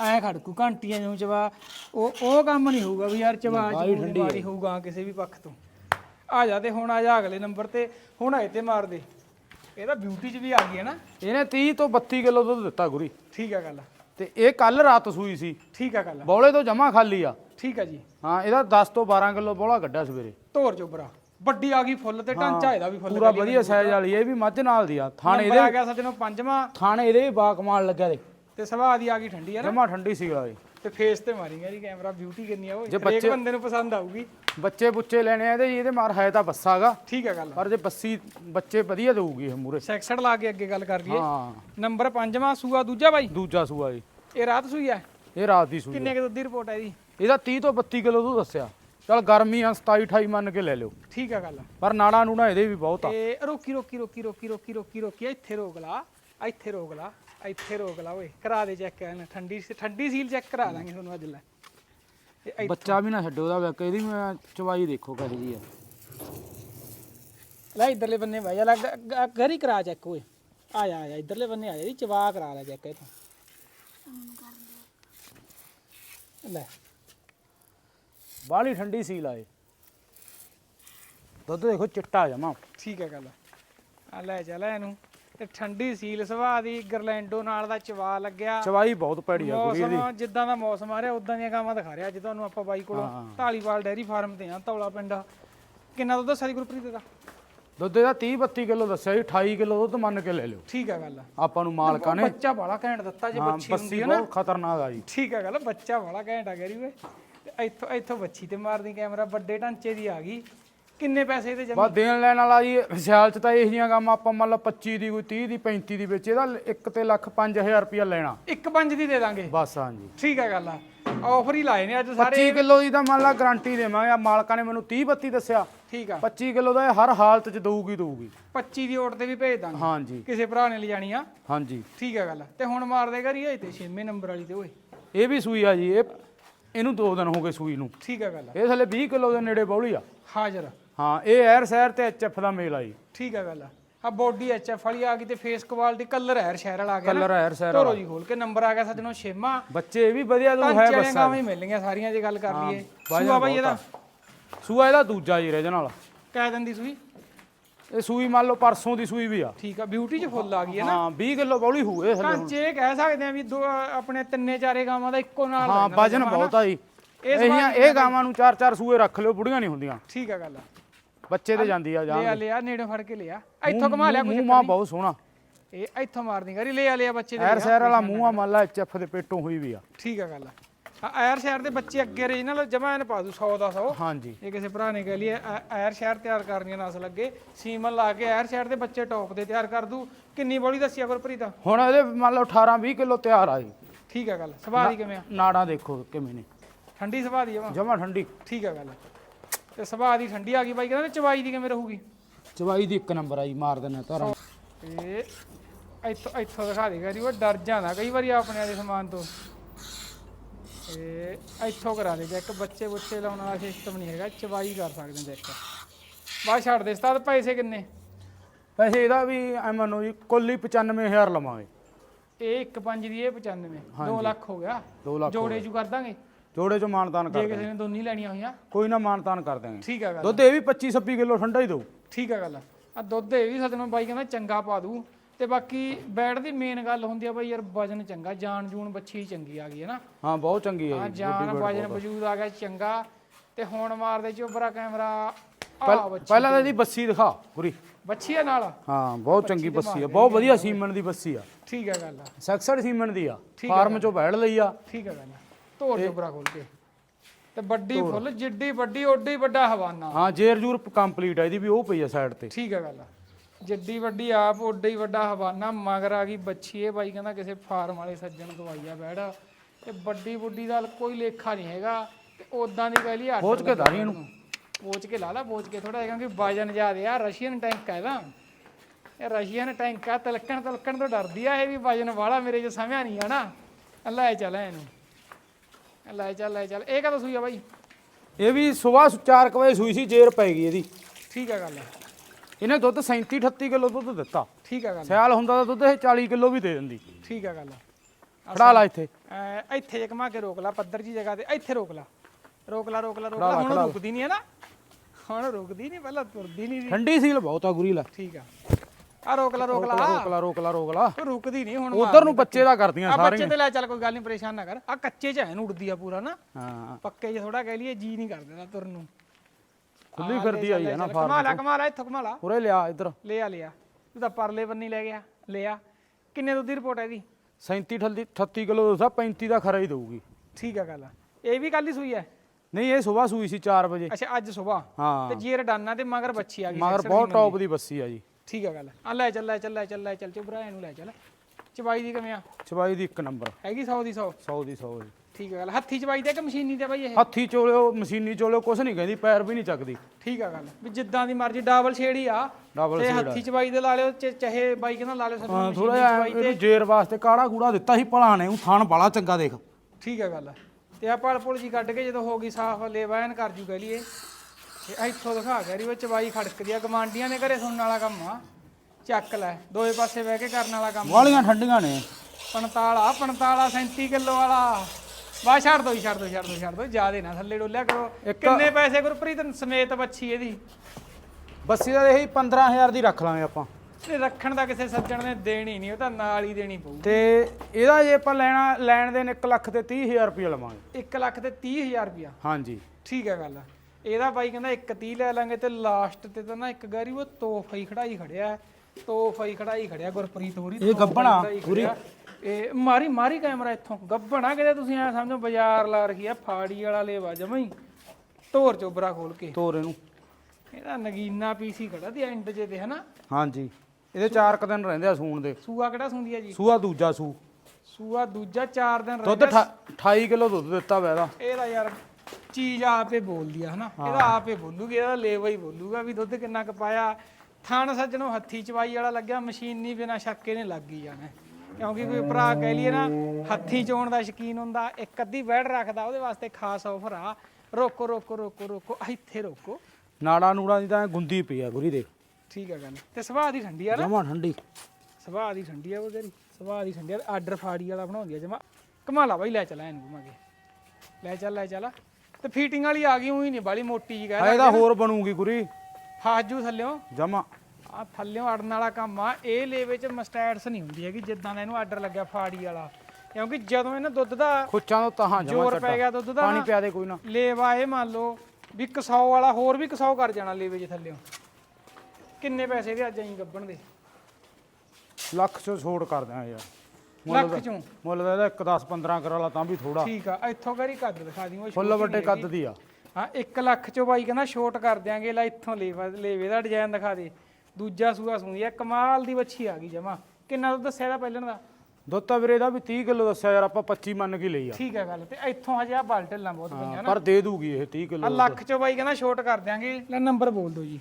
ਐ ਖੜਕੂ ਘੰਟੀਆਂ ਨੂੰ ਚਵਾ ਉਹ ਉਹ ਕੰਮ ਨਹੀਂ ਹੋਊਗਾ ਵੀ ਯਾਰ ਚਵਾ ਵਾਰੀ ਹੋਊਗਾ ਕਿਸੇ ਵੀ ਪੱਖ ਤੋਂ। ਆ ਜਾ ਤੇ ਹੁਣ ਆ ਜਾ ਅਗਲੇ ਨੰਬਰ ਤੇ। ਹੁਣ ਆਏ ਤੇ ਮਾਰ ਦੇ। ਇਹਦਾ ਬਿਊਟੀ 'ਚ ਵੀ ਆ ਗਈ ਹੈ ਨਾ। ਇਹਨੇ 30 ਤੋਂ 32 ਕਿਲੋ ਦੁੱਧ ਦਿੱਤਾ ਗੁਰੀ। ਠੀਕ ਆ ਗੱਲ। ਤੇ ਇਹ ਕੱਲ ਰਾਤ ਸੂਈ ਸੀ। ਠੀਕ ਆ ਗੱਲ। ਬੌਲੇ ਤੋਂ ਜਮਾ ਖਾਲੀ ਆ। ਠੀਕ ਆ ਜੀ। ਹਾਂ ਇਹਦਾ 10 ਤੋਂ 12 ਕਿਲੋ ਬੋਲਾ ਕੱਢਿਆ ਸਵੇਰੇ। ਧੋਰ ਚੋਬਰਾ ਵੱਡੀ ਆ ਗਈ ਫੁੱਲ ਤੇ ਢਾਂਚਾ ਇਹਦਾ ਵੀ ਫੁੱਲ ਪੂਰਾ ਵਧੀਆ ਸਾਈਜ਼ ਵਾਲੀ ਇਹ ਵੀ ਮੱਝ ਨਾਲ ਦੀ ਆ। ਥਾਣੇ ਨੰਬਰ ਆ ਗਿਆ ਸੱਜਣੋ ਪੰਜਵਾਂ। ਥਾਣੇ ਇਹਦੇ ਵੀ ਬਾ ਕਮਾਲ ਲੱਗਿਆ ਦੇ। ਤੇ ਸਵਾਹ ਦੀ ਆ ਗਈ ਠੰਡੀ ਆ ਨਾ। ਜਮਾ ਠੰਡੀ ਸੀ ਵਾਲੀ ਤੇ ਫੇਸ ਤੇ ਮਾਰੀ ਗਿਆ ਜੀ ਕੈਮਰਾ ਬਿਊਟੀ ਕਿੰਨੀ ਆ ਉਹ। ਜੇ ਹਰੇਕ ਬੱਚੇ- ਬੰਦੇ ਨੂੰ ਪਸੰਦ ਆਊਗੀ। ਬੱਚੇ ਬੁੱਚੇ ਲੈਣੇ ਆ ਇਹਦੇ ਇਹਦੇ ਮਾਰ ਹੈ ਤਾਂ ਬੱਸਾਗਾ ਠੀਕ ਆ ਗੱਲ ਪਰ ਜੇ ਬੱਸੀ ਬੱਚੇ ਵਧੀਆ ਦੇਊਗੀ ਇਹ ਮੂਰੇ। ਸੈਕਸਡ ਲਾ ਕੇ ਅੱਗੇ ਗੱਲ ਕਰ ਲਈਏ। ਹਾਂ। ਨੰਬਰ ਪੰਜਵਾਂ ਸੂਆ ਦੂਜਾ ਬਾਈ। ਦੂਜਾ ਸੂਆ ਜੀ। ਇਹ ਰਾਤ ਸੂਈ ਆ? ਇਹ ਰਾਤ ਦੀ ਸੂਈ ਕਿੰਨੇ ਕੁ ਦੁੱਧ ਦੀ ਰਿਪੋਰਟ ਹੈ ਜੀ ਇਹਦਾ 30 ਤੋਂ 32 ਕਿਲੋ ਤੂੰ ਦੱਸਿਆ। ਚਲ ਗਰਮੀ ਆ 27 28 ਮੰਨ ਕੇ ਲੈ ਲਿਓ। ਠੀਕ ਆ ਗੱਲ। ਪਰ ਨਾੜਾ ਨੂੜਾ ਇਹਦੇ ਵੀ ਬਹੁਤ ਆ। ਤੇ ਰੋਕੀ ਰੋਕੀ ਰੋਕੀ ਰੋਕੀ ਰੋਕੀ ਰੋਕੀ ਰੋਕੀ ਇੱਥੇ ਰੋਕ ਲਾ ਇੱਥੇ ਰੋਕ ਲਾ ਇੱਥੇ ਰੋਕ ਲਾ ਓਏ ਕਰਾ ਦੇ ਚੈੱਕ ਠੰਡੀ ਠੰਡੀ ਸੀਲ ਚੈੱਕ ਕਰਾ ਦਾਂਗੇ ਤੁਹਾਨੂੰ ਅੱਜ ਲੈ। ਇਹ ਇੱਥੇ- ਬੱਚਾ ਵੀ ਨਾ ਛੱਡੋ ਉਹਦਾ ਵੇਖ ਇਹਦੀ ਮੈਂ ਚਵਾਈ ਦੇਖੋ ਕਹੇ ਜੀ ਆ। ਲੈ ਇਧਰਲੇ ਬੰਨੇ ਬਹਿ ਜਾ ਲੱਗ ਘਰ ਹੀ ਕਰਾ ਚੈੱਕ ਓਏ। ਆ ਜਾ ਆ ਜਾ ਇਧਰਲੇ ਬੰਨੇ ਆ ਜਾ ਜੀ ਚਵਾ ਕਰਾ ਲੈ ਚੈੱਕ ਇਥੋਂ। ਲੈ। ਬਾਹਲੀ ਠੰਡੀ ਸੀਲ ਆਏ ਦੁੱਧ ਦੇਖੋ ਚਿੱਟਾ ਜਮਾ। ਠੀਕ ਹੈ ਗੱਲ। ਆ ਲੈ ਚੱਲ ਇਹਨੂੰ। ਤੇ ਠੰਡੀ ਸੀਲ ਸੁਭਾਅ ਦੀ ਗਰਲੈਂਡੋ ਨਾਲ ਦਾ ਚਵਾ ਲੱਗਿਆ। ਚਵਾਈ ਬਹੁਤ ਭੈੜੀ ਆ ਗੁਰੀ ਮੌਸਮ ਜਿੱਦਾਂ ਦਾ ਮੌਸਮ ਆ ਰਿਹਾ ਉਦਾਂ ਦੀਆਂ ਗਾਵਾਂ ਦਿਖਾ ਰਿਹਾ ਅੱਜ ਤੁਹਾਨੂੰ ਆਪਾਂ ਬਾਈ ਕੋਲੋਂ। ਢਾਲੀਵਾਲ ਡੈਰੀ ਫਾਰਮ ਤੇ ਆ ਤੌਲਾ ਪਿੰਡ। ਕਿੰਨਾ ਦੁੱਧ ਸਾਰੀ ਗੁਰਪ੍ਰੀਤ ਦਾ? ਦੁੱਧ ਇਹਦਾ 30 32 ਕਿਲੋ ਦੱਸਿਆ ਜੀ 28 ਕਿਲੋ ਦੁੱਧ ਮੰਨ ਕੇ ਲੈ ਲਿਓ। ਠੀਕ ਹੈ ਗੱਲ। ਆਪਾਂ ਨੂੰ ਮਾਲਕਾਂ ਨੇ। ਬੱਚਾ ਬਾਲਾ ਘੈਂਟ ਦਿੱਤਾ ਜੇ ਬੱਚੀ ਹੁੰਦੀ ਹੈ ਨਾ। ਬਹੁਤ ਖਤਰਨਾਕ ਆ ਜੀ। ਠੀਕ ਹੈ ਗੱਲ ਬੱਚਾ ਬਾਲਾ ਘੈਂਟ ਆ ਗਰੀ ਓਏ। ਇੱਥੋਂ ਇੱਥੋਂ ਬੱਚੀ ਤੇ ਮਾਰਦੀ ਕੈਮਰਾ ਵੱਡੇ ਢਾਂਚੇ ਦੀ ਆ ਗਈ। ਕਿੰਨੇ ਪੈਸੇ ਦੇ ਜਮੀ ਬਸ ਦੇਣ ਲੈਣ ਵਾਲਾ ਜੀ ਸਿਆਲ ਚ ਤਾਂ ਇਹੋ ਕੰਮ ਆਪਾਂ ਮੰਨ ਲਓ 25 ਦੀ ਕੋਈ 30 ਦੀ 35 ਦੀ ਵਿੱਚ ਇਹਦਾ 1 ਤੇ ਲੱਖ 5000 ਰੁਪਇਆ ਲੈਣਾ। ਇੱਕ ਪੰਜ ਦੀ ਦੇ ਦਾਂਗੇ। ਬਸ ਹਾਂਜੀ। ਠੀਕ ਹੈ ਗੱਲ ਆ। ਆਫਰ ਹੀ ਲਾਏ ਨੇ ਅੱਜ ਸਾਰੇ। 25 ਕਿਲੋ ਦੀ ਤਾਂ ਮੰਨ ਲਾ ਗਾਰੰਟੀ ਦੇਵਾਂਗੇ। ਆਹ ਮਾਲਕਾਂ ਨੇ ਮੈਨੂੰ 30 32 ਦੱਸਿਆ। ਠੀਕ ਆ। 25 ਕਿਲੋ ਦਾ ਇਹ ਹਰ ਹਾਲਤ ਚ ਦਊਗੀ ਦਊਗੀ। 25 ਦੀ ਓਟ ਤੇ ਵੀ ਭੇਜ ਦਾਂਗੇ। ਹਾਂਜੀ। ਕਿਸੇ ਭਰਾ ਨੇ ਲਿਜਾਣੀ ਆ। ਹਾਂਜੀ। ਠੀਕ ਹੈ ਗੱਲ ਤੇ ਹੁਣ ਮਾਰਦੇ ਘਰੀ ਆਏ ਤੇ 6ਵੇਂ ਨੰਬਰ ਵਾਲੀ ਤੇ ਓਏ। ਇਹ ਵੀ ਸੂਈ ਆ ਜੀ ਇਹ ਇਹਨੂੰ 2 ਦਿਨ ਹੋ ਗਏ ਸੂਈ ਨੂੰ। ਠੀਕ ਹੈ ਗੱਲ ਇਹ ਥੱਲੇ 20 ਕਿਲੋ ਦੇ ਨੇੜੇ ਬੌਲੀ ਆ। ਹਾਜ਼ਰ। ਹਾਂ ਇਹ ਐਰ ਸ਼ਹਿਰ ਤੇ ਐਚਐਫ ਦਾ ਮੇਲ ਆ ਜੀ। ਠੀਕ ਹੈ ਗੱਲ ਆ। ਬੋਡੀ ਐਚਐਫ ਵਾਲੀ ਆ ਗਈ ਤੇ ਫੇਸ ਕੁਆਲਿਟੀ ਕਲਰ ਹੈ ਸ਼ਹਿਰ ਵਾਲਾ ਆ ਗਿਆ ਕਲਰ ਐਰ ਸ਼ਹਿਰ ਧੋਰੋ ਜੀ ਖੋਲ ਕੇ ਨੰਬਰ ਆ ਗਿਆ ਸੱਜਣੋ ਛੇਮਾ ਬੱਚੇ ਇਹ ਵੀ ਵਧੀਆ ਦੂ ਹੈ ਬੱਸਾ ਗਾਵਾਂ ਹੀ ਮਿਲਣਗੀਆਂ ਸਾਰੀਆਂ ਜੇ ਗੱਲ ਕਰ ਲਈਏ। ਸੂਆ ਬਾਈ ਇਹਦਾ। ਸੂਆ ਇਹਦਾ ਦੂਜਾ ਜੀ ਰਜਨ ਵਾਲਾ ਕਹਿ ਦਿੰਦੀ ਸੂਈ। ਇਹ ਸੂਈ ਮੰਨ ਲਓ ਪਰਸੋਂ ਦੀ ਸੂਈ ਵੀ ਆ। ਠੀਕ ਆ ਬਿਊਟੀ ਚ ਫੁੱਲ ਆ ਗਈ ਹੈ ਨਾ? ਹਾਂ 20 ਕਿਲੋ ਬੌਲੀ ਹੋਏ ਥੱਲੇ ਹੁਣ। ਕਾਂਚੇ ਕਹਿ ਸਕਦੇ ਆ ਵੀ ਦੋ ਆਪਣੇ ਤਿੰਨੇ ਚਾਰੇ ਗਾਵਾਂ ਦਾ ਇੱਕੋ ਨਾਲ ਹਾਂ ਵਜਨ। ਬਹੁਤ ਆ ਜੀ। ਇਸ ਇਹ ਗਾਵਾਂ ਨੂੰ ਚਾਰ ਚਾਰ ਸੂਏ ਰੱਖ ਲਿਓ ਬੁੜੀਆਂ ਨਹੀਂ ਹੁੰਦੀਆਂ। ਠੀਕ ਆ ਗੱਲ ਆ। ਬੱਚੇ ਤੇ ਜਾਂਦੀ ਆ ਜਾਨ ਲਿਆ ਲਿਆ ਨੇੜੇ ਫੜ ਕੇ ਲਿਆ। ਇੱਥੋਂ ਘੁਮਾ ਲਿਆ ਕੁਝ ਮੂੰਹ ਬਹੁਤ ਸੋਹਣਾ। ਇਹ ਇੱਥੋਂ ਮਾਰਦੀ ਗਰੀ ਲਿਆ ਲਿਆ ਬੱਚੇ ਦੇ ਐਰ। ਸ਼ਹਿਰ ਵਾਲਾ ਮੂੰਹ ਆ ਮੰਨ ਲਾ ਐਚਐਫ ਦੇ ਪੇਟੋਂ ਹੋਈ ਵੀ ਆ। ਠੀਕ ਆ ਗੱਲ ਆ ਹਾਂ ਐਰ ਸ਼ਹਿਰ ਦੇ ਬੱਚੇ ਅੱਗੇ ਰੀਜਨਲ ਜਮਾ ਇਹਨੇ ਪਾ ਦੂ 100 ਦਾ 100 ਹਾਂਜੀ। ਇਹ ਕਿਸੇ ਭਰਾ ਨੇ ਕਹਿ ਲਈ ਐਰ ਸ਼ਹਿਰ ਤਿਆਰ ਕਰਨੀਆਂ ਨਸਲ ਅੱਗੇ ਸੀਮਨ ਲਾ ਕੇ ਐਰ ਸ਼ਹਿਰ ਦੇ ਬੱਚੇ ਟੌਪ ਦੇ ਤਿਆਰ ਕਰ ਦੂ। ਕਿੰਨੀ ਬੋਲੀ ਦੱਸਿਆ ਗੁਰਪ੍ਰੀਤ? ਹੁਣ ਇਹਦੇ ਮੰਨ ਲਓ 18 20 ਕਿਲੋ ਤਿਆਰ ਆ ਜੀ ਠੀਕ ਆ ਗੱਲ ਸੁਭਾਅ ਦੀ ਕਿਵੇਂ ਆ? ਨਾੜਾਂ ਦੇਖੋ ਕਿਵੇਂ ਨੇ। ਠੰਡੀ ਸੁਭਾਅ ਦੀ ਜਮਾ ਜਮਾ ਠੰਡੀ। ਠੀਕ ਆ ਗੱਲ। ਤੇ ਸੁਭਾਅ ਦੀ ਠੰਡੀ ਆ ਗਈ ਬਾਈ ਕਹਿੰਦਾ ਚਵਾਈ ਦੀ ਕਿਵੇਂ ਰਹੂਗੀ? ਚਵਾਈ ਦੀ ਇੱਕ ਨੰਬਰ ਆ ਜੀ ਮਾਰ ਦਿੰਨੇ ਧਾਰਾਂ ਤੇ ਇੱਥੋਂ ਇੱਥੋਂ ਦਿਖਾ ਦੇ ਗਰੀ ਉਹ ਡਰ ਜਾਂਦਾ ਕਈ ਵਾਰੀ ਆਪਣੇ ਵਾਲੇ ਸਮਾਨ ਤੋਂ। ਤੇ ਇੱਥੋਂ ਕਰਾ ਦੇ ਚੈੱਕ। ਬੱਚੇ ਬੁੱਚੇ ਲਾਉਣ ਵਾਲਾ ਸਿਸਟਮ ਨਹੀਂ ਹੈਗਾ ਚਵਾਈ ਕਰ ਸਕਦੇ ਚੈੱਕ। ਬਾਅਦ ਛੱਡ ਦੇ ਸਤਾਦ ਪੈਸੇ ਕਿੰਨੇ? ਪੈਸੇ ਇਹਦਾ ਵੀ ਐ ਮੰਨੋ ਜੀ ਕੁੱਲ ਹੀ 95000 ਲਵਾਂਗੇ। ਇਹ 1.5 ਦੀ ਇਹ 95 2 ਲੱਖ ਹੋ ਗਿਆ। 2 ਲੱਖ ਜੋੜੇ ਚੂ ਕਰ ਦਾਂਗੇ। ਜੋੜੇ ਚ ਮਾਨਤਾਨ ਜੇ ਕਰ ਕਿਸੇ ਨੇ ਦੋਨੀ ਲੈਣੀਆਂ ਹੋਈਆਂ। ਕੋਈ ਨਾ ਮਾਨਤਾਨ ਕਰ ਦਾਂਗੇ ਠੀਕ ਆ ਗੱਲ ਦੁੱਧ ਇਹ ਵੀ 25 26 ਕਿਲੋ ਠੰਡਾ ਹੀ ਦਊ। ਠੀਕ ਆ ਗੱਲ ਆ। ਦੁੱਧ ਇਹ ਵੀ ਸਦਨੋਂ ਬਾਈ ਕਹਿੰਦਾ ਚੰਗਾ ਪਾ ਦੂ ਤੇ ਬਾਕੀ ਬੈਡ ਦੀ ਮੇਨ ਗੱਲ ਹੁੰਦੀ ਆ ਬਾਈ ਯਾਰ ਵਜਨ ਚੰਗਾ ਜਾਨ ਜੂਨ ਬੱਚੀ ਚੰਗੀ ਆ ਗਈ ਹੈ ਨਾ। ਹਾਂ ਬਹੁਤ ਚੰਗੀ ਆ ਹੈ ਜੀ ਜਾਨ ਵਜਨ ਵਜੂਦ ਆ ਗਿਆ ਚੰਗਾ ਤੇ ਹੁਣ ਮਾਰਦੇ ਚੋਬਰਾ ਕੈਮਰਾ ਆ ਪਹਿ- ਬੱਚੀ ਪਹਿਲਾਂ ਤਾਂ ਇਹਦੀ ਬੱਸੀ ਦਿਖਾ ਪੂਰੀ। ਬੱਚੀ ਆ ਨਾਲ? ਹਾਂ ਬਹੁਤ ਚੰਗੀ ਬੱਸੀ ਆ ਬਹੁਤ ਵਧੀਆ ਸੀਮਨ ਦੀ ਬੱਸੀ ਆ। ਠੀਕ ਆ ਗੱਲ ਆ। ਸੈਕਸਡ ਸੀਮਨ ਦੀ ਆ ਠੀਕ ਆ ਫਾਰਮ ਚੋਂ ਬੈੜ ਲਈ ਆ। ਠੀਕ ਆ ਗੱਲ ਆ। ਧੋਰ ਚੋਬਰਾ ਖੋਲ ਕੇ। ਤੇ ਵੱਡੀ ਫੁੱਲ ਜਿੱਡੀ ਵੱਡੀ ਓਡੀ ਵੱਡਾ ਹਵਾਨਾ। ਹਾਂ ਜੇਰ ਜੂਰ ਕੰਪਲੀਟ ਆ ਇਹਦੀ ਵੀ ਉਹ ਪਈ ਆ ਸਾਈਡ ਤੇ। ਠੀਕ ਆ ਗੱਲ ਆ। ਜਿੱਡੀ ਵੱਡੀ ਆਪ ਓਡਾ ਹੀ ਵੱਡਾ ਹਵਾਨਾ ਮਗਰ ਆ ਗਈ ਬੱਚੀ ਇਹ ਬਾਈ ਕਹਿੰਦਾ ਕਿਸੇ ਫਾਰਮ ਵਾਲੇ ਸੱਜਣ ਦਵਾਈ ਆ ਬੈੜ ਤੇ ਵੱਡੀ ਬੁੱਢੀ ਦਾ ਕੋਈ ਲੇਖਾ ਨਹੀਂ ਹੈਗਾ। ਤੇ ਉਦਾਂ ਦੀ ਕਹਿ ਲਈ ਖੋਜ ਕੇ ਧਾਰੀ ਇਹਨੂੰ। ਬੋਚ ਕੇ ਲਾ ਲਾ ਬੋਚ ਕੇ ਥੋੜਾ ਕਿਉਂਕਿ ਵਜਨ ਜ਼ਿਆਦੇ ਆ। ਰਸ਼ੀਅਨ ਟੈਂਕ ਆ ਇਹਦਾ। ਇਹ ਰਸ਼ੀਅਨ ਟੈਂਕ ਆ ਤਲਕਣ ਤਲਕਣ ਤੋਂ ਡਰਦੀ ਆ। ਇਹ ਵੀ ਵਜਨ ਵਾਲਾ ਮੇਰੇ ਚ ਸਮਿਆ ਨਹੀਂ ਆਣਾ ਲੈ ਚੱਲ ਇਹਨੂੰ। ਲੈ ਚੱਲ ਲੈ ਚੱਲ। ਇਹ ਕਦੋਂ ਸੂਈ ਆ ਬਾਈ? ਇਹ ਵੀ ਸਵੇਰ 4 ਵਜੇ ਸੂਈ ਸੀ ਜੇਰ ਪੈ ਗਈ ਇਹਦੀ। ਠੀਕ ਆ ਗੱਲ ਇਹਨੇ ਦੁੱਧ 37 38 ਕਿਲੋ ਦੁੱਧ ਦਿੱਤਾ। ਠੀਕ ਆ ਗੱਲ। ਸਿਆਲ ਹੁੰਦਾ ਤਾਂ ਦੁੱਧ ਇਹ 40 ਕਿਲੋ ਵੀ ਦੇ ਦਿੰਦੀ। ਠੀਕ ਆ ਗੱਲ। ਖੜਾ ਲਾ ਇੱਥੇ। ਐ ਇੱਥੇ ਜੇ ਘੁਮਾ ਕੇ ਰੋਕ ਲਾ ਪੱਧਰ ਜੀ ਜਗ੍ਹਾ ਤੇ ਇੱਥੇ ਰੋਕ ਲਾ। ਰੋਕ ਲਾ ਰੋਕ ਲਾ ਰੋਕ ਲਾ। ਹੁਣ ਰੁਕਦੀ ਨਹੀਂ ਹੈ ਨਾ। ਹੁਣ ਰੁਕਦੀ ਨਹੀਂ ਪਹਿਲਾਂ ਤੁਰਦੀ ਨਹੀਂ ਸੀ। ਠੰਡੀ ਸੀਲ ਬਹੁਤ ਆ ਗੁਰੀ ਲਾ। ਠੀਕ ਆ। ਆ ਰੋਕ ਲਾ ਰੋਕ ਲਾ। ਰੋਕ ਲਾ ਰੋਕ ਲਾ ਰੋਕ ਲਾ ਉਹ ਰੁਕਦੀ ਨਹੀਂ ਹੁਣ ਉਧਰ ਨੂੰ ਬੱਚੇ ਦਾ ਕਰਦੀਆਂ ਆ ਸਾਰੇ ਬੱਚੇ ਤੇ ਲੈ ਚੱਲ ਕੋਈ ਗੱਲ ਨਹੀਂ ਪਰੇਸ਼ਾਨ ਨਾ ਕਰ। ਆ ਕੱਚੇ ਚ ਐਨ ਉੜਦੀ ਆ ਪੂਰਾ ਨਾ। ਹਾਂ। ਪੱਕੇ ਜੇ ਥੋੜਾ ਕਹਿ ਲਈਏ ਜੀ ਨਹੀਂ ਕਰ ਦਿੰਦਾ ਤੁਰਨ ਨੂੰ। ਖੁੱਲੀ ਫਿਰਦੀ ਆਈ ਹੈ ਨਾ ਫਾਰਮ ਕਮਾਲਾ ਕਮਾਲਾ ਇੱਥੋਂ ਕਮਾਲਾ ਉਰੇ ਲਿਆ ਇੱਧਰ। ਲੈ ਆ ਲਿਆ। ਤੂੰ ਤਾਂ ਪਰਲੇ ਬੰਨੀ ਲੈ ਗਿਆ ਲਿਆ। ਕਿੰਨੇ ਦੁੱਧ ਦੀ ਰਿਪੋਰਟ ਹੈ ਇਹਦੀ? 37 38 38 ਕਿਲੋ ਆ 35 ਦਾ ਖਰਾ ਹੀ ਦਊਗੀ। ਠੀਕ ਆ ਗੱਲ ਇਹ ਵੀ ਕੱਲ ਹੀ ਸੂਈ ਹੈ? ਨਹੀਂ ਇਹ ਸਵੇਰ ਸੂਈ ਸੀ 4 ਵਜੇ। ਅੱਛਾ ਅੱਜ ਸਵੇਰ। ਹਾਂ। ਤੇ ਜੀਰ ਡਾਨਾ ਤੇ ਮਗਰ ਬੱਚੀ ਆ ਗਈ ਮਗਰ ਬਹੁਤ ਦੀ ਟੌਪ ਦੀ ਬੱਸੀ ਆ ਜੀ। ਠੀਕ ਆ ਗੱਲ ਆ। ਲੈ ਚੱਲ ਲੈ ਚੱਲ ਲੈ ਚੱਲ ਲੈ ਚੱਲ। ਚੁਬਰਾ ਇਹਨੂੰ ਲੈ ਚੱਲ। ਚਬਾਈ ਦੀ ਕਿਵੇਂ ਆ? ਚਵਾਈ ਦੀ ਇੱਕ ਨੰਬਰ। ਹੈਗੀ 100 ਦੀ 100 100 ਦੀ 100 ਦੀ ਠੀਕ ਆ ਗੱਲ। ਹੱਥੀ ਚਬਾਈ ਤੇ ਕਿ ਮਸ਼ੀਨੀ ਤੇ ਬਾਈ ਇਹ? ਹੱਥੀ ਚੋਲਿਓ ਮਸ਼ੀਨੀ ਚੋਲਿਓ ਕੁਛ ਨਹੀਂ ਕਹਿੰਦੀ ਪੈਰ ਵੀ ਨਹੀਂ ਚੱਕਦੀ। ਠੀਕ ਆ ਗੱਲ। ਵੀ ਜਿੱਦਾਂ ਦੀ ਮਰਜ਼ੀ ਡਬਲ ਹੀ ਆ। ਡਬਲ ਤੇ ਹੱਥੀ ਚਬਾਈ ਦੇ ਲਾ ਲਿਓ ਚ- ਚਾਹੇ ਬਾਈ ਕਹਿੰਦਾ ਲਾ ਲਿਓ ਹਾਂ ਸਾਨੂੰ ਥੋੜਾ ਜਿਹਾ ਇਹਨੂੰ ਜੇਰ ਵਾਸਤੇ ਕਾੜਾ ਕੂੜਾ ਦਿੱਤਾ ਸੀ ਭਲਾ ਨੇ ਉਹ ਥਣ ਬਾਲਾ ਚੰਗਾ ਦੇਖ। ਠੀਕ ਆ ਗੱਲ। ਤੇ ਆ ਪਲ ਪੁਲ ਜੀ ਕੱਢ ਕੇ ਜਦੋਂ ਹੋ ਗਈ ਸਾਫ਼ ਲੇਵਾਇਨ ਕਰ ਜੂ ਕਹਿ ਲਈਏ। ਤੇ ਇੱਥੋਂ ਦਿਖਾ ਗਿਆ ਵੀ ਚਬਾਈ ਖੜਕਦੀ ਆ। ਗਮਾਂਡੀਆਂ ਦੇ ਘਰੇ ਸੁਣਨ ਵਾਲਾ ਕੰਮ ਆ। ਚੱਕ ਲੈ ਦੋਏ ਪਾਸੇ ਬਹਿ ਕੇ ਕਰਨ ਵਾਲਾ ਕੰਮ ਵਾਲੀਆਂ ਠੰਡੀਆਂ ਨੇ। 45 45 37 ਕਿਲੋ ਵਾਲਾ। ਵਾ ਛੱਡ ਦੋ ਛੱਡ ਦੋ ਛੱਡ ਦੋ ਛੱਡ ਦੋ ਜਿਆਦੇ ਨਾ ਥੱਲੇ ਡੋਲਿਆ ਕਰੋ। ਇੱਕ- ਕਿੰਨੇ ਪੈਸੇ ਗੁਰਪ੍ਰੀਤ? ਸਮੇਤ ਬੱਚੀ ਇਹਦੀ। ਬੱਸੀ ਦਾ ਇਹੀ 15000 ਦੀ ਰੱਖ ਲਾਂਗੇ ਆਪਾਂ। ਤੇ ਰੱਖਣ ਦਾ ਕਿਸੇ ਸੱਜਣ ਨੇ ਦੇਣੀ ਨਹੀਂ ਉਹ ਤਾਂ ਨਾਲ ਹੀ ਦੇਣੀ ਪਊ ਤੇ ਇਹਦਾ ਜੇ ਆਪਾਂ ਲੈਣਾ ਲੈਣ ਦੇ 1 ਲੱਖ ਤੇ 30000 ਰੁਪਏ ਲਵਾਂਗੇ। 1 ਲੱਖ ਤੇ 30000 ਰੁਪਿਆ ਹਾਂਜੀ। ਠੀਕ ਹੈ ਗੱਲ ਇਹਦਾ ਬਾਈ ਕਹਿੰਦਾ 1 30 ਲੈ ਲਾਂਗੇ ਤੇ ਲਾਸਟ ਤੇ ਤਾਂ ਨਾ ਇੱਕ ਗਾਰੀ ਉਹ ਤੋਹਫਾ ਹੀ ਖੜਾਈ ਖੜਿਆ। ਤੋਹਫਾ ਹੀ ਖੜਾਈ ਖੜਿਆ ਗੁਰਪ੍ਰੀਤ ਹੋਰੀ ਇਹ ਗੱਭਣਾ, ਪੂਰੀ ਇਹ ਮਾਰੀ ਮਾਰੀ ਕੈਮਰਾ ਇੱਥੋਂ। ਗੱਬਣਾ ਕਿਤੇ ਤੁਸੀਂ ਐ ਸਮਝੋ ਬਾਜ਼ਾਰ ਲਾ ਰੱਖੀ ਆ ਫਾੜੀ ਵਾਲਾ ਲੇਵਾ ਜਮਈ ਢੋਰ ਚੋਬਰਾ ਖੋਲ ਕੇ। ਤੋਰ ਇਹਨੂੰ। ਇਹਦਾ ਨਗੀਨਾ ਪੀਸੀ ਖੜਾ ਤੇ ਐਂਡ ਜੇ ਤੇ ਹਨਾ? ਹਾਂਜੀ। ਇਹਦੇ 4 ਕ ਦਿਨ ਰਹਿੰਦੇ ਆ ਸੂਣ ਦੇ। ਸੂਆ ਕਿਹੜਾ ਸੁੰਦੀ ਆ ਜੀ? ਸੂਆ ਦੂਜਾ ਸੂ। ਸੂਆ ਦੂਜਾ 4 ਦਿਨ ਦੁੱਧ ਰਹਿੰਦਾ। 28 ਕਿਲੋ ਦੁੱਧ ਦਿੱਤਾ ਵਾ ਇਹਦਾ। ਇਹਦਾ ਯਾਰ ਚੀਜ਼ ਆਪੇ ਬੋਲਦੀ ਆ ਹਨਾ? ਇਹਦਾ ਆਪੇ ਬੋਲੂਗੀ ਇਹਦਾ ਲੇਵਾ ਹੀ ਬੋਲੂਗਾ ਵੀ ਦੁੱਧ ਕਿੰਨਾ ਕੁ ਪਾਇਆ। ਥਣ ਸੱਜਣੋਂ ਹੱਥੀ ਚਵਾਈ ਵਾਲਾ ਲੱਗਿਆ ਮਸ਼ੀਨੀ ਬਿਨਾ ਸ਼ੱਕ ਇਹਨੇ ਲੱਗ ਹੀ ਜਾਣਾ। ਕਿਉਂਕਿ ਕੋਈ ਭਰਾ ਕਹਿ ਲਈਏ ਨਾ ਹੱਥੀ ਚੋਣ ਦਾ ਸ਼ਕੀਨ ਹੁੰਦਾ ਇੱਕ ਅੱਧੀ ਬੈੜ ਰੱਖਦਾ ਉਹਦੇ ਵਾਸਤੇ ਖਾਸ ਆਫਰ ਆ। ਰੋਕੋ ਰੋਕੋ ਰੋਕੋ ਰੋਕੋ ਇੱਥੇ ਰੋਕੋ। ਨਾੜਾ ਨੂੜਾ ਦੀ ਤਾਂ ਗੁੰਦੀ ਪਈ ਆ ਗੁਰੀ ਦੇਖ। ਠੀਕ ਆ ਗੱਲ। ਤੇ ਸੁਭਾਅ ਦੀ ਠੰਡੀ ਆ ਨਾ? ਜਮਾ ਠੰਡੀ। ਸੁਭਾਅ ਦੀ ਠੰਡੀ ਆ ਉਹ ਤੇਰੀ ਸੁਭਾਅ ਦੀ ਠੰਡੀ ਆ। ਆਰਡਰ ਫਾੜੀ ਵਾਲਾ ਬਣਾਉਂਦੀ ਆ ਜਮਾ। ਕਮਾਲਾ ਬਾਈ ਲੈ ਚੱਲ ਇਹਨੂੰ ਘੁਮਾ ਕੇ ਲੈ ਚੱਲ ਲੈ ਚੱਲ। ਤੇ ਫੀਟਿੰਗ ਵਾਲੀ ਆ ਗਈ ਉਹੀ ਨਹੀਂ ਬਾਲੀ ਮੋਟੀ ਜੀ ਕਹਿ ਇਹਦਾ ਹੋਰ ਬਣੂਗੀ ਗੁਰੀ। ਹਾਜੂ ਥੱਲਿਓ। ਜਮਾ। ਆ ਥੱਲਿਓ ਅੜਨ ਵਾਲਾ ਕੰਮ ਆ ਇਹ ਲੇਵੇ ਚ ਮਸਟੈਡਸ ਨਹੀਂ ਹੁੰਦੀ ਹੈਗੀ ਜਿੱਦਾਂ ਦਾ ਇਹਨੂੰ ਆਰਡਰ ਲੱਗਿਆ ਫਾੜੀ ਵਾਲਾ। ਕਿਉਂਕਿ ਜਦੋਂ ਇਹਨਾਂ ਦੁੱਧ ਦਾ ਖੁੱਚਾਂ ਤੋਂ ਤਾਂ ਜਮਾ ਜ਼ੋਰ ਪੈ ਗਿਆ ਦੁੱਧ ਦਾ ਪਾਣੀ ਨਾ, ਪਿਆ ਦੇ ਕੋਈ ਨਾ। ਲੇਵਾ ਇਹ ਮੰਨ ਲਓ ਵੀ ਕਸਾਓ ਵਾਲਾ ਹੋਰ ਵੀ ਕਸਾਓ ਕਰ ਜਾਣਾ ਲੇਵੇ ਚ ਥੱਲਿਓ। ਕਿੰਨੇ ਪੈਸੇ ਦੇ ਅੱਜ ਅਸੀਂ ਗੱਬਣ ਦੇ? ਲੱਖ ਚੋਂ ਛੋੜ ਕਰ ਦਿਆਂ ਯਾਰ। ਲੱਖ ਚੋਂ? ਮੁੱਲ ਦਾ ਇਹਦਾ 1 10 15 ਕਰਾ ਲਾ ਤਾਂ ਵੀ ਥੋੜਾ ਠੀਕ ਆ ਇੱਥੋਂ ਕਰੀ ਕੱਦ ਦਿਖਾ ਦੀ ਉਹ ਫੁੱਲ ਵੱਡੇ ਕੱਦ ਦੀ ਆ। ਹਾਂ 1 ਲੱਖ ਚੋਂ ਬਾਈ ਕਹਿੰਦਾ ਸ਼ੋਟ ਕਰ ਦਿਆਂਗੇ ਲੈ ਇੱਥੋਂ ਲੇਵਾ ਲੇਵੇ ਦਾ ਡਿਜ਼ਾਈਨ ਦਿਖਾ ਦੇ। ਦੂਜਾ ਸੂਆ ਸੁਣਦੀ ਆ ਕਮਾਲ ਦੀ ਵੱਛੀ ਆ ਗਈ ਜਮਾ। ਕਿੰਨਾ ਦੁੱਧ ਦੱਸਿਆ ਦਾ ਪਹਿਲਣ ਦਾ? ਦੁੱਧ ਤਾਂ ਵੀਰੇ ਇਹਦਾ ਵੀ 30 ਕਿਲੋ ਦੱਸਿਆ ਯਾਰ ਆਪਾਂ 25 ਮੰਨ ਕੇ ਲਈ ਆ। ਠੀਕ ਹੈ ਗੱਲ ਤੇ ਇੱਥੋਂ ਹਜੇ ਆ ਬਲ ਢਿੱਲਾਂ ਬਹੁਤ ਪਈਆਂ ਨਾ। ਪਰ ਦੇ ਦੂਗੀ ਇਹ 30 ਆ ਕਿਲੋ ਲੱਖ ਚੋਂ ਬਾਈ ਕਹਿੰਦਾ ਸ਼ੋਟ ਕਰ ਦਿਆਂਗੇ। ਲੈ ਨੰਬਰ ਬੋਲ ਦਿਓ ਜੀ।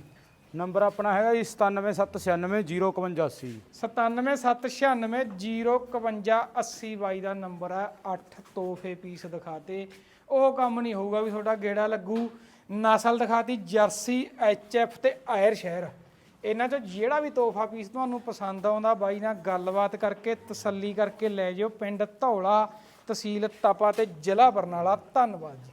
ਨੰਬਰ ਆਪਣਾ ਹੈਗਾ ਜੀ 9776905180 9776905180 ਬਾਈ ਦਾ ਨੰਬਰ ਹੈ 8 ਤੋਹਫੇ ਪੀਸ ਦਿਖਾਤੇ। ਉਹ ਕੰਮ ਨਹੀਂ ਹੋਊਗਾ ਵੀ ਤੁਹਾਡਾ ਗੇੜਾ ਲੱਗੂ। ਨਸਲ ਦਿਖਾਤੀ ਜਰਸੀ ਐਚਐਫ ਤੇ ਆਇਰ ਸ਼ਹਿਰ। ਇਹਨਾਂ ਚੋਂ ਜਿਹੜਾ ਵੀ ਤੋਹਫਾ ਪੀਸ ਤੁਹਾਨੂੰ ਪਸੰਦ ਆਉਂਦਾ, ਬਾਈ ਨਾਲ ਗੱਲਬਾਤ ਕਰਕੇ, ਤਸੱਲੀ ਕਰਕੇ ਲੈ ਜਿਓ। ਪਿੰਡ ਧੌਲਾ ਤਹਿਸੀਲ ਤਪਾ ਤੇ ਜ਼ਿਲ੍ਹਾ ਬਰਨਾਲਾ। ਧੰਨਵਾਦ ਜੀ।